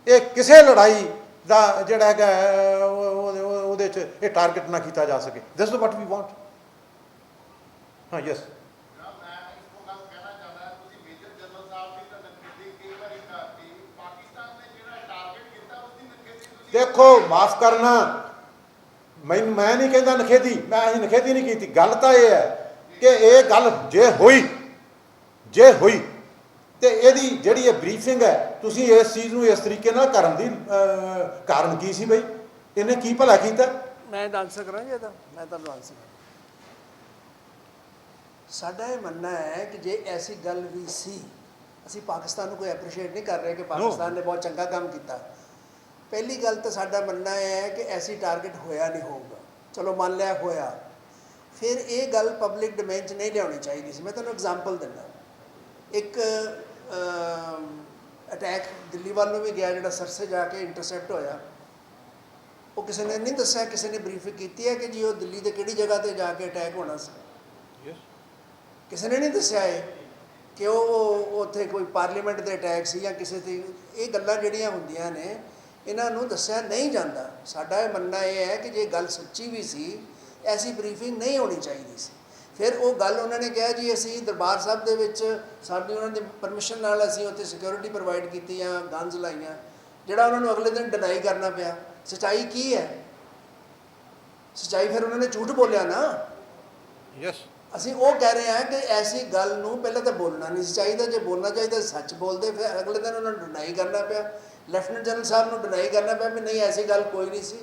ਇਹ ਕਿਸੇ ਲੜਾਈ ਦਾ ਜਿਹੜਾ ਹੈਗਾ ਉਹਦੇ ਚ ਇਹ ਟਾਰਗੇਟ ਨਾ ਕੀਤਾ ਜਾ ਸਕੇ। This is what we want ਹਾਂ ਯੈਸ ਜਨਾਬ ਮੈਂ ਇੱਕੋ ਗੱਲ ਕਹਿਣਾ ਚਾਹੁੰਦਾ ਤੁਸੀਂ ਮੇਜਰ ਜਨਰਲ ਸਾਹਿਬ ਦੀ ਤਾਂ ਨਖੇਦੀ ਕਈ ਵਾਰੀ ਕਰਤੀ ਪਾਕਿਸਤਾਨ ਨੇ ਜਿਹੜਾ ਟਾਰਗੇਟ ਕੀਤਾ ਉਸ ਦੀ ਨਖੇਦੀ ਤੁਸੀਂ ਦੇਖੋ ਮਾਫ ਕਰਨਾ। ਮੈਂ ਮੈਂ ਨਹੀਂ ਕਹਿੰਦਾ ਨਖੇਦੀ ਮੈਂ ਅਸੀਂ ਨਖੇਦੀ ਨਹੀਂ ਕੀਤੀ। ਗੱਲ ਤਾਂ ਇਹ ਹੈ ਕਿ ਇਹ ਗੱਲ ਜੇ ਹੋਈ ਜੇ ਹੋਈ ਤੇ ਇਹਦੀ ਜਿਹੜੀ ਇਹ ਬਰੀਫਿੰਗ ਹੈ ਤੁਸੀਂ ਇਸ ਚੀਜ਼ ਨੂੰ ਇਸ ਤਰੀਕੇ ਨਾਲ ਕਰਨ ਦੀ ਕਾਰਨ ਕੀ ਸੀ ਬਈ? ਇਹਨੇ ਕੀ ਭਲਾ ਕੀਤਾ? ਮੈਂ ਆਨਸਰ ਕਰਾਂ ਜੀ ਇਹਦਾ? ਮੈਂ ਤੁਹਾਨੂੰ ਆਨਸਰ ਸਾਡਾ ਇਹ ਮੰਨਣਾ ਹੈ ਕਿ ਜੇ ਐਸੀ ਗੱਲ ਵੀ ਸੀ ਅਸੀਂ ਪਾਕਿਸਤਾਨ ਨੂੰ ਕੋਈ ਐਪਰੀਸ਼ੀਏਟ ਨਹੀਂ ਕਰ ਰਹੇ ਕਿ ਪਾਕਿਸਤਾਨ ਨੇ ਬਹੁਤ ਚੰਗਾ ਕੰਮ ਕੀਤਾ। ਪਹਿਲੀ ਗੱਲ ਤਾਂ ਸਾਡਾ ਮੰਨਣਾ ਇਹ ਹੈ ਕਿ ਐਸੀ ਟਾਰਗੇਟ ਹੋਇਆ ਨਹੀਂ ਹੋਊਗਾ। ਚਲੋ ਮੰਨ ਲਿਆ ਹੋਇਆ। ਫਿਰ ਇਹ ਗੱਲ ਪਬਲਿਕ ਡੋਮੇਨ 'ਚ ਨਹੀਂ ਲਿਆਉਣੀ ਚਾਹੀਦੀ ਸੀ। ਮੈਂ ਤੁਹਾਨੂੰ ਐਗਜ਼ਾਮਪਲ ਦਿੰਦਾ। ਇੱਕ ਅਟੈਕ ਦਿੱਲੀ ਵੱਲ ਨੂੰ ਵੀ ਗਿਆ ਜਿਹੜਾ ਸਰਸੇ ਜਾ ਕੇ ਇੰਟਰਸੈਪਟ ਹੋਇਆ। ਉਹ ਕਿਸੇ ਨੇ ਨਹੀਂ ਦੱਸਿਆ ਕਿਸੇ ਨੇ ਬਰੀਫਿੰਗ ਕੀਤੀ ਹੈ ਕਿ ਜੀ ਉਹ ਦਿੱਲੀ ਦੇ ਕਿਹੜੀ ਜਗ੍ਹਾ ਤੇ ਜਾ ਕੇ ਅਟੈਕ ਹੋਣਾ ਸੀ? ਕਿਸੇ ਨੇ ਨਹੀਂ ਦੱਸਿਆ ਇਹ ਕਿ ਉਹ ਉਹ ਉੱਥੇ ਕੋਈ ਪਾਰਲੀਮੈਂਟ ਦੇ ਅਟੈਕ ਸੀ ਜਾਂ ਕਿਸੇ ਤੇ। ਇਹ ਗੱਲਾਂ ਜਿਹੜੀਆਂ ਹੁੰਦੀਆਂ ਨੇ ਇਹਨਾਂ ਨੂੰ ਦੱਸਿਆ ਨਹੀਂ ਜਾਂਦਾ। ਸਾਡਾ ਇਹ ਮੰਨਣਾ ਇਹ ਹੈ ਕਿ ਜੇ ਗੱਲ ਸੱਚੀ ਵੀ ਸੀ ਐਸੀ ਬਰੀਫਿੰਗ ਨਹੀਂ ਹੋਣੀ ਚਾਹੀਦੀ ਸੀ। ਫਿਰ ਉਹ ਗੱਲ ਉਹਨਾਂ ਨੇ ਕਿਹਾ ਜੀ ਅਸੀਂ ਦਰਬਾਰ ਸਾਹਿਬ ਦੇ ਵਿੱਚ ਸਾਡੀ ਉਹਨਾਂ ਦੀ ਪਰਮਿਸ਼ਨ ਨਾਲ ਅਸੀਂ ਉੱਥੇ ਸਿਕਿਉਰਿਟੀ ਪ੍ਰੋਵਾਈਡ ਕੀਤੀ ਜਾਂ ਗਨਸ ਲਾਈਆਂ ਜਿਹੜਾ ਉਹਨਾਂ ਨੂੰ ਅਗਲੇ ਦਿਨ ਡਿਨਾਈ ਕਰਨਾ ਪਿਆ। ਸਚਾਈ ਕੀ ਹੈ? ਸਚਾਈ ਫਿਰ ਉਹਨਾਂ ਨੇ ਝੂਠ ਬੋਲਿਆ ਨਾ? ਯੈਸ ਅਸੀਂ ਉਹ ਕਹਿ ਰਹੇ ਹਾਂ ਕਿ ਐਸੀ ਗੱਲ ਨੂੰ ਪਹਿਲਾਂ ਤਾਂ ਬੋਲਣਾ ਨਹੀਂ ਚਾਹੀਦਾ। ਜੇ ਬੋਲਣਾ ਚਾਹੀਦਾ ਸੱਚ ਬੋਲਦੇ ਫਿਰ ਅਗਲੇ ਦਿਨ ਉਹਨਾਂ ਨੂੰ ਡਿਨਾਈ ਕਰਨਾ ਪਿਆ। ਲੈਫਟੀਨੈਂਟ ਜਨਰਲ ਸਾਹਿਬ ਨੂੰ ਡਿਨਾਈ ਕਰਨਾ ਪਿਆ ਵੀ ਨਹੀਂ ਐਸੀ ਗੱਲ ਕੋਈ ਨਹੀਂ ਸੀ।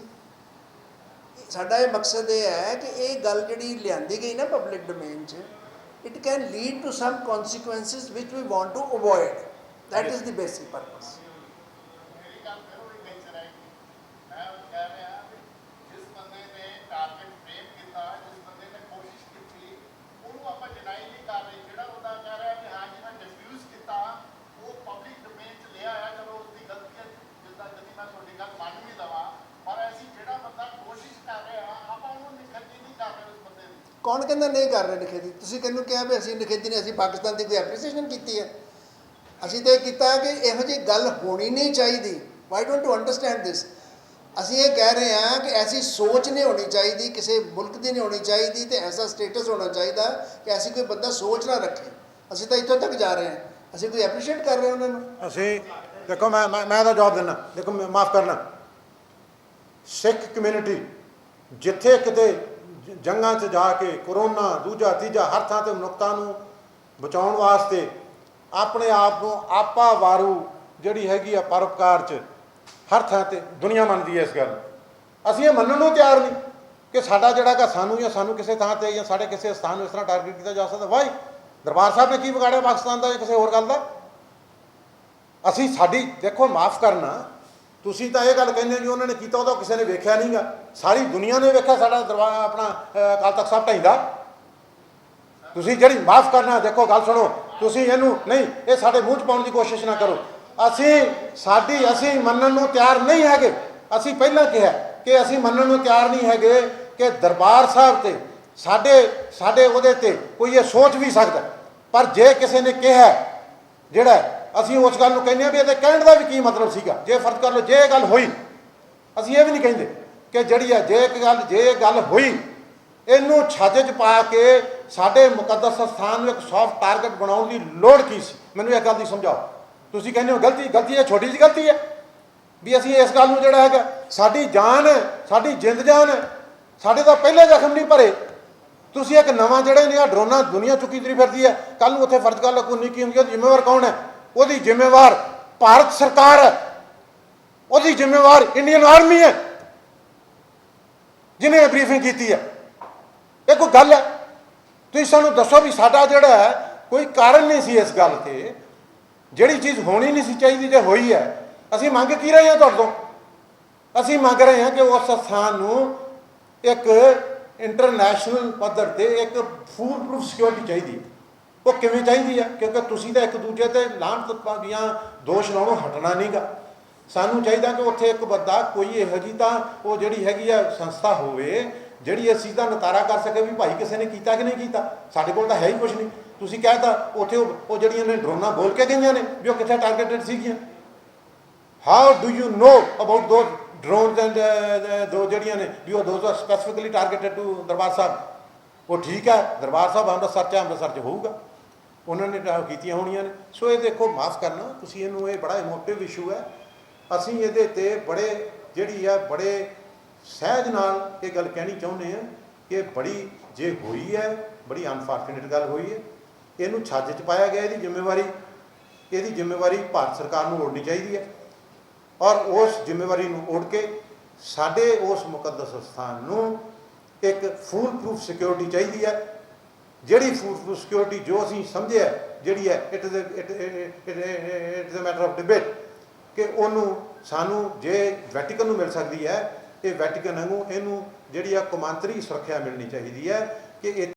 ਸਾਡਾ ਇਹ ਮਕਸਦ ਇਹ ਹੈ ਕਿ ਇਹ ਗੱਲ ਜਿਹੜੀ ਲਿਆਂਦੀ ਗਈ ਨਾ ਪਬਲਿਕ ਡੋਮੇਨ 'ਚ it can lead to some consequences which we want to avoid that is the basic purpose ਮੇਰੀ ਗੱਲ ਫਿਰ ਉਹੀ ਕਹੀ ਚਲਾਏਗੀ ਮੈਂ ਉਹ ਕਹਿ ਰਿਹਾ ਵੀ ਜਿਸ ਬੰਦੇ ਨੇ ਟਾਰਗੇਟ ਫਰੇਮ ਕੀਤਾ ਜਿਸ ਬੰਦੇ ਨੇ ਕੋਸ਼ਿਸ਼ ਕੀਤੀ ਉਹਨੂੰ ਆਪਾਂ ਜਨਾਈ ਨਹੀਂ ਕਰ ਰਹੇ ਜਿਹੜਾ ਬੰਦਾ ਕਹਿ ਰਿਹਾ ਕਿ ਹਾਂ ਜੀ ਮੈਂ ਡਿਫਿਊਜ਼ ਕੀਤਾ ਉਹ ਪਬਲਿਕ ਡੋਮੇਨ 'ਚ ਲਿਆ ਆਇਆ ਚਲੋ ਉਸ ਦੀ ਗਲਤੀ ਹੈ ਜਿੱਦਾਂ ਜਦੀ ਮੈਂ ਤੁਹਾਡੀ ਗੱਲ ਮੰਨ ਵੀ ਲਵਾਂ ਪਰ ਅਸੀਂ ਜਿਹੜਾ ਬੰਦਾ ਕੋਸ਼ਿਸ਼ ਕਰ ਰਿਹਾ ਆਪਾਂ ਉਹਨੂੰ ਨਿਖੇਧੀ ਨਹੀਂ ਕਰ ਰਹੇ ਉਸ ਬੰਦੇ ਦੀ ਕੌਣ ਕਹਿੰਦਾ ਨਹੀਂ ਕਰ ਰਹੇ ਨਿਖੇਧੀ ਤੁਸੀਂ ਕਿਹਨੂੰ ਕਿਹਾ ਵੀ ਅਸੀਂ ਨਿਖੇਧੀ ਨੇ, ਅਸੀਂ ਪਾਕਿਸਤਾਨ ਦੀ ਕੋਈ ਐਪਰੀਸੀਏਸ਼ਨ ਕੀਤੀ ਹੈ? ਅਸੀਂ ਤਾਂ ਇਹ ਕੀਤਾ ਕਿ ਇਹੋ ਜਿਹੀ ਗੱਲ ਹੋਣੀ ਨਹੀਂ ਚਾਹੀਦੀ। Why don't you understand this ਅਸੀਂ ਇਹ ਕਹਿ ਰਹੇ ਹਾਂ ਕਿ ਐਸੀ ਸੋਚ ਨਹੀਂ ਹੋਣੀ ਚਾਹੀਦੀ, ਕਿਸੇ ਮੁਲਕ ਦੀ ਨਹੀਂ ਹੋਣੀ ਚਾਹੀਦੀ ਤੇ ਐਸਾ ਸਟੇਟਸ ਹੋਣਾ ਚਾਹੀਦਾ ਕਿ ਐਸੀ ਕੋਈ ਬੰਦਾ ਸੋਚ ਨਾ ਰੱਖੇ। ਅਸੀਂ ਤਾਂ ਇੱਥੋਂ ਤੱਕ ਜਾ ਰਹੇ ਹਾਂ। ਅਸੀਂ ਕੋਈ ਐਪਰੀਸ਼ੀਏਟ ਕਰ ਰਹੇ ਉਹਨਾਂ ਨੂੰ? ਅਸੀਂ, ਦੇਖੋ ਮੈਂ ਮੈਂ ਮੈਂ ਦਾ ਜਵਾਬ ਦਿੰਦਾ। ਦੇਖੋ ਮਾਫ ਕਰਨਾ। ਸਿੱਖ ਕਮਿਊਨਿਟੀ ਜਿੱਥੇ ਕਿਤੇ ਜੰਗਾਂ 'ਚ ਜਾ ਕੇ, ਕਰੋਨਾ ਦੂਜਾ, ਤੀਜਾ, ਹਰ ਥਾਂ ਤੇ ਮਨੁੱਖਤਾ ਨੂੰ ਬਚਾਉਣ ਵਾਸਤੇ ਆਪਣੇ ਆਪ ਨੂੰ ਆਪਾ ਵਾਰੂ ਜਿਹੜੀ ਹੈਗੀ ਆ ਪਰਉਪਕਾਰ 'ਚ ਹਰ ਥਾਂ ਤੇ ਦੁਨੀਆ ਮੰਨਦੀ ਹੈ ਇਸ ਗੱਲ। ਅਸੀਂ ਇਹ ਮੰਨਣ ਨੂੰ ਤਿਆਰ ਨਹੀਂ ਕਿ ਸਾਡਾ ਜਿਹੜਾ ਕਿ ਸਾਨੂੰ ਜਾਂ ਸਾਨੂੰ ਕਿਸੇ ਥਾਂ ਤੇ ਜਾਂ ਸਾਡੇ ਕਿਸੇ ਸਥਾਨ ਨੂੰ ਇਸ ਤਰ੍ਹਾਂ ਟਾਰਗੇਟ ਕੀਤਾ ਜਾ ਸਕਦਾ। ਵਾਈ ਦਰਬਾਰ ਸਾਹਿਬ ਨੇ ਕੀ ਵਿਗਾੜਿਆ ਪਾਕਿਸਤਾਨ ਦਾ ਜਾਂ ਕਿਸੇ ਹੋਰ ਗੱਲ ਦਾ? ਅਸੀਂ ਸਾਡੀ, ਦੇਖੋ, ਮਾਫ ਕਰਨਾ ਤੁਸੀਂ ਤਾਂ ਇਹ ਗੱਲ ਕਹਿੰਦੇ ਹੋ ਜੀ, ਉਹਨਾਂ ਨੇ ਕੀਤਾ, ਉਹਦਾ ਕਿਸੇ ਨੇ ਵੇਖਿਆ ਨਹੀਂਗਾ। ਸਾਰੀ ਦੁਨੀਆ ਨੇ ਵੇਖਿਆ, ਸਾਡਾ ਦਰਬਾਰ, ਆਪਣਾ ਅਕਾਲ ਤਖਤ ਸਾਹਿਬ ਢਾਈਦਾ। ਤੁਸੀਂ ਜਿਹੜੀ ਮਾਫ ਕਰਨਾ, ਦੇਖੋ, ਗੱਲ ਸੁਣੋ। ਤੁਸੀਂ ਇਹਨੂੰ, ਨਹੀਂ, ਇਹ ਸਾਡੇ ਮੂੰਹ 'ਚ ਪਾਉਣ ਦੀ ਕੋਸ਼ਿਸ਼ ਨਾ ਕਰੋ। ਅਸੀਂ, ਸਾਡੀ, ਅਸੀਂ ਮੰਨਣ ਨੂੰ ਤਿਆਰ ਨਹੀਂ ਹੈਗੇ। ਅਸੀਂ ਪਹਿਲਾਂ ਕਿਹਾ ਕਿ ਅਸੀਂ ਮੰਨਣ ਨੂੰ ਤਿਆਰ ਨਹੀਂ ਹੈਗੇ ਕਿ ਦਰਬਾਰ ਸਾਹਿਬ ਤੇ, ਸਾਡੇ ਸਾਡੇ ਉਹਦੇ ਤੇ ਕੋਈ ਇਹ ਸੋਚ ਵੀ ਸਕਦਾ। ਪਰ ਜੇ ਕਿਸੇ ਨੇ ਕਿਹਾ, ਜਿਹੜਾ ਅਸੀਂ ਉਸ ਗੱਲ ਨੂੰ ਕਹਿੰਦੇ ਆ ਵੀ ਇਹਦੇ ਕਹਿਣ ਦਾ ਵੀ ਕੀ ਮਤਲਬ ਸੀਗਾ? ਜੇ ਫਰਜ਼ ਕਰ ਲਓ, ਜੇ ਇਹ ਗੱਲ ਹੋਈ, ਅਸੀਂ ਇਹ ਵੀ ਨਹੀਂ ਕਹਿੰਦੇ ਕਿ ਜਿਹੜੀ ਆ, ਜੇ ਇੱਕ ਗੱਲ, ਜੇ ਇਹ ਗੱਲ ਹੋਈ, ਇਹਨੂੰ ਛੱਜ 'ਚ ਪਾ ਕੇ ਸਾਡੇ ਮੁਕੱਦਸ ਸਥਾਨ ਨੂੰ ਇੱਕ ਸੌਫਟ ਟਾਰਗੇਟ ਬਣਾਉਣ ਦੀ ਲੋੜ ਕੀ ਸੀ? ਮੈਨੂੰ ਇਹ ਗੱਲ ਦੀ ਸਮਝਾਓ। ਤੁਸੀਂ ਕਹਿੰਦੇ ਹੋ ਗਲਤੀ ਗਲਤੀ ਹੈ ਛੋਟੀ ਜਿਹੀ ਗਲਤੀ ਹੈ ਵੀ ਅਸੀਂ ਇਸ ਗੱਲ ਨੂੰ ਜਿਹੜਾ ਹੈਗਾ, ਸਾਡੀ ਜਾਨ ਹੈ ਸਾਡੀ ਜਿੰਦ ਜਾਨ ਹੈ ਸਾਡੇ ਤਾਂ ਪਹਿਲੇ ਜ਼ਖਮ ਨਹੀਂ ਭਰੇ। ਤੁਸੀਂ ਇੱਕ ਨਵਾਂ ਜਿਹੜੇ ਨੇ ਆ, ਡਰੋਨਾ ਦੁਨੀਆ ਚੁੱਕੀ ਤਰੀ ਫਿਰਦੀ ਹੈ। ਕੱਲ ਨੂੰ ਉੱਥੇ ਫਰਜ਼ ਕਰ ਲੱਗੂ ਨਹੀਂ ਕੀ ਹੁੰਦੀ ਉਹਦੀ ਜ਼ਿੰਮੇਵਾਰ ਕੌਣ ਹੈ? ਉਹਦੀ ਜ਼ਿੰਮੇਵਾਰ ਭਾਰਤ ਸਰਕਾਰ ਹੈ। ਉਹਦੀ ਜ਼ਿੰਮੇਵਾਰ ਇੰਡੀਅਨ ਆਰਮੀ ਹੈ। ਜਿਹਨੇ ਬਰੀਫਿੰਗ ਕੀਤੀ ਹੈ। ਇਹ ਕੋਈ ਗੱਲ ਹੈ? ਤੁਸੀਂ ਸਾਨੂੰ ਦੱਸੋ ਵੀ ਸਾਡਾ ਜਿਹੜਾ ਹੈ, ਕੋਈ ਕਾਰਨ ਨਹੀਂ ਸੀ ਇਸ ਗੱਲ ਤੇ। ਜਿਹੜੀ ਚੀਜ਼ ਹੋਣੀ ਨਹੀਂ ਸੀ ਚਾਹੀਦੀ ਜੇ ਹੋਈ ਹੈ। ਅਸੀਂ ਮੰਗ ਕੀ ਰਹੇ ਹਾਂ ਤੁਹਾਡੇ ਤੋਂ? ਅਸੀਂ ਮੰਗ ਰਹੇ ਹਾਂ ਕਿ ਉਸ ਸਥਾਨ ਨੂੰ ਇੱਕ ਇੰਟਰਨੈਸ਼ਨਲ ਪੱਧਰ ਤੇ ਇੱਕ ਫੂਲ ਪ੍ਰੂਫ ਸਿਕਿਉਰਿਟੀ ਚਾਹੀਦੀ ਹੈ। ਉਹ ਕਿਵੇਂ ਚਾਹੀਦੀ ਹੈ ਕਿਉਂਕਿ ਤੁਸੀਂ ਤਾਂ ਇੱਕ ਦੂਜੇ ਤੇ ਲਾਹਨਤ ਦੀਆਂ ਦੋਸ਼ ਲਾਉਣੋਂ ਹਟਣਾ ਨਹੀਂਗਾ ਸਾਨੂੰ ਚਾਹੀਦਾ ਕਿ ਉੱਥੇ ਇੱਕ ਬੰਦਾ ਕੋਈ ਇਹੋ ਜਿਹੀ ਤਾਂ ਉਹ ਜਿਹੜੀ ਹੈਗੀ ਆ ਸੰਸਥਾ ਹੋਵੇ, ਜਿਹੜੀ ਇਸ ਚੀਜ਼ ਦਾ ਨਤਾਰਾ ਕਰ ਸਕੇ ਵੀ ਭਾਈ ਕਿਸੇ ਨੇ ਕੀਤਾ ਕਿ ਨਹੀਂ ਕੀਤਾ। ਸਾਡੇ ਕੋਲ ਤਾਂ ਹੈ ਹੀ ਕੁਝ ਨਹੀਂ ਤੁਸੀਂ ਕਹਿਤਾ ਉੱਥੇ ਉਹ ਉਹ ਜਿਹੜੀਆਂ ਨੇ ਡਰੋਨਾਂ ਬੋਲ ਕੇ ਗਈਆਂ ਨੇ ਵੀ ਉਹ ਕਿੱਥੇ ਟਾਰਗੇਟਡ ਸੀਗੀਆਂ। How do you know about those drones and those ਜਿਹੜੀਆਂ ਨੇ, ਵੀ ਉਹ those are specifically targeted to Darbar Sahib? ਉਹ ਠੀਕ ਹੈ ਦਰਬਾਰ ਸਾਹਿਬ ਅੰਮ੍ਰਿਤਸਰ ਚ ਅੰਮ੍ਰਿਤਸਰ ਚ ਹੋਊਗਾ। ਉਹਨਾਂ ਨੇ ਤਾਂ ਕੀਤੀਆਂ ਹੋਣੀਆਂ ਨੇ। ਸੋ ਇਹ ਦੇਖੋ, ਮਾਫ ਕਰਨਾ, ਤੁਸੀਂ ਇਹਨੂੰ, ਇਹ ਬੜਾ ਇਮੋਟਿਵ ਇਸ਼ੂ ਹੈ। ਅਸੀਂ ਇਹਦੇ ਤੇ ਬੜੇ, ਜਿਹੜੀ ਆ, ਬੜੇ ਸਹਿਜ ਨਾਲ ਇਹ ਗੱਲ ਕਹਿਣੀ ਚਾਹੁੰਦੇ ਆ ਕਿ ਬੜੀ, ਜੇ ਹੋਈ ਹੈ, ਬੜੀ ਅਨਫੋਰਚੂਨੇਟ ਗੱਲ ਹੋਈ ਹੈ। ਇਹਨੂੰ ਛੱਜ ਚ ਪਾਇਆ ਗਿਆ, ਇਹਦੀ ਜ਼ਿੰਮੇਵਾਰੀ ਇਹਦੀ ਜ਼ਿੰਮੇਵਾਰੀ ਭਾਰਤ ਸਰਕਾਰ ਨੂੰ ਓੜਨੀ ਚਾਹੀਦੀ ਹੈ। ਔਰ ਉਸ ਜ਼ਿੰਮੇਵਾਰੀ ਨੂੰ ਓੜ ਕੇ ਸਾਡੇ ਉਸ ਮੁਕੱਦਸ ਸਥਾਨ ਨੂੰ ਇੱਕ ਫੂਲ ਪ੍ਰੂਫ ਸਿਕਿਉਰਿਟੀ ਚਾਹੀਦੀ ਹੈ। ਜਿਹੜੀ ਫੂਡ ਪ੍ਰੂਫ ਸਿਕਿਉਰਿਟੀ ਜੋ ਅਸੀਂ ਸਮਝਿਆ, ਜਿਹੜੀ ਹੈ it is it is a matter of debate ਕਿ ਉਹਨੂੰ ਸਾਨੂੰ ਜੇ ਵੈਟੀਕਨ ਨੂੰ ਮਿਲ ਸਕਦੀ ਹੈ, ਇਹ ਵੈਟੀਕਨ ਵਾਂਗੂ ਇਹਨੂੰ ਜਿਹੜੀ ਆ ਕੌਮਾਂਤਰੀ ਸੁਰੱਖਿਆ ਮਿਲਣੀ ਚਾਹੀਦੀ ਹੈ ਕਿ ਇਹ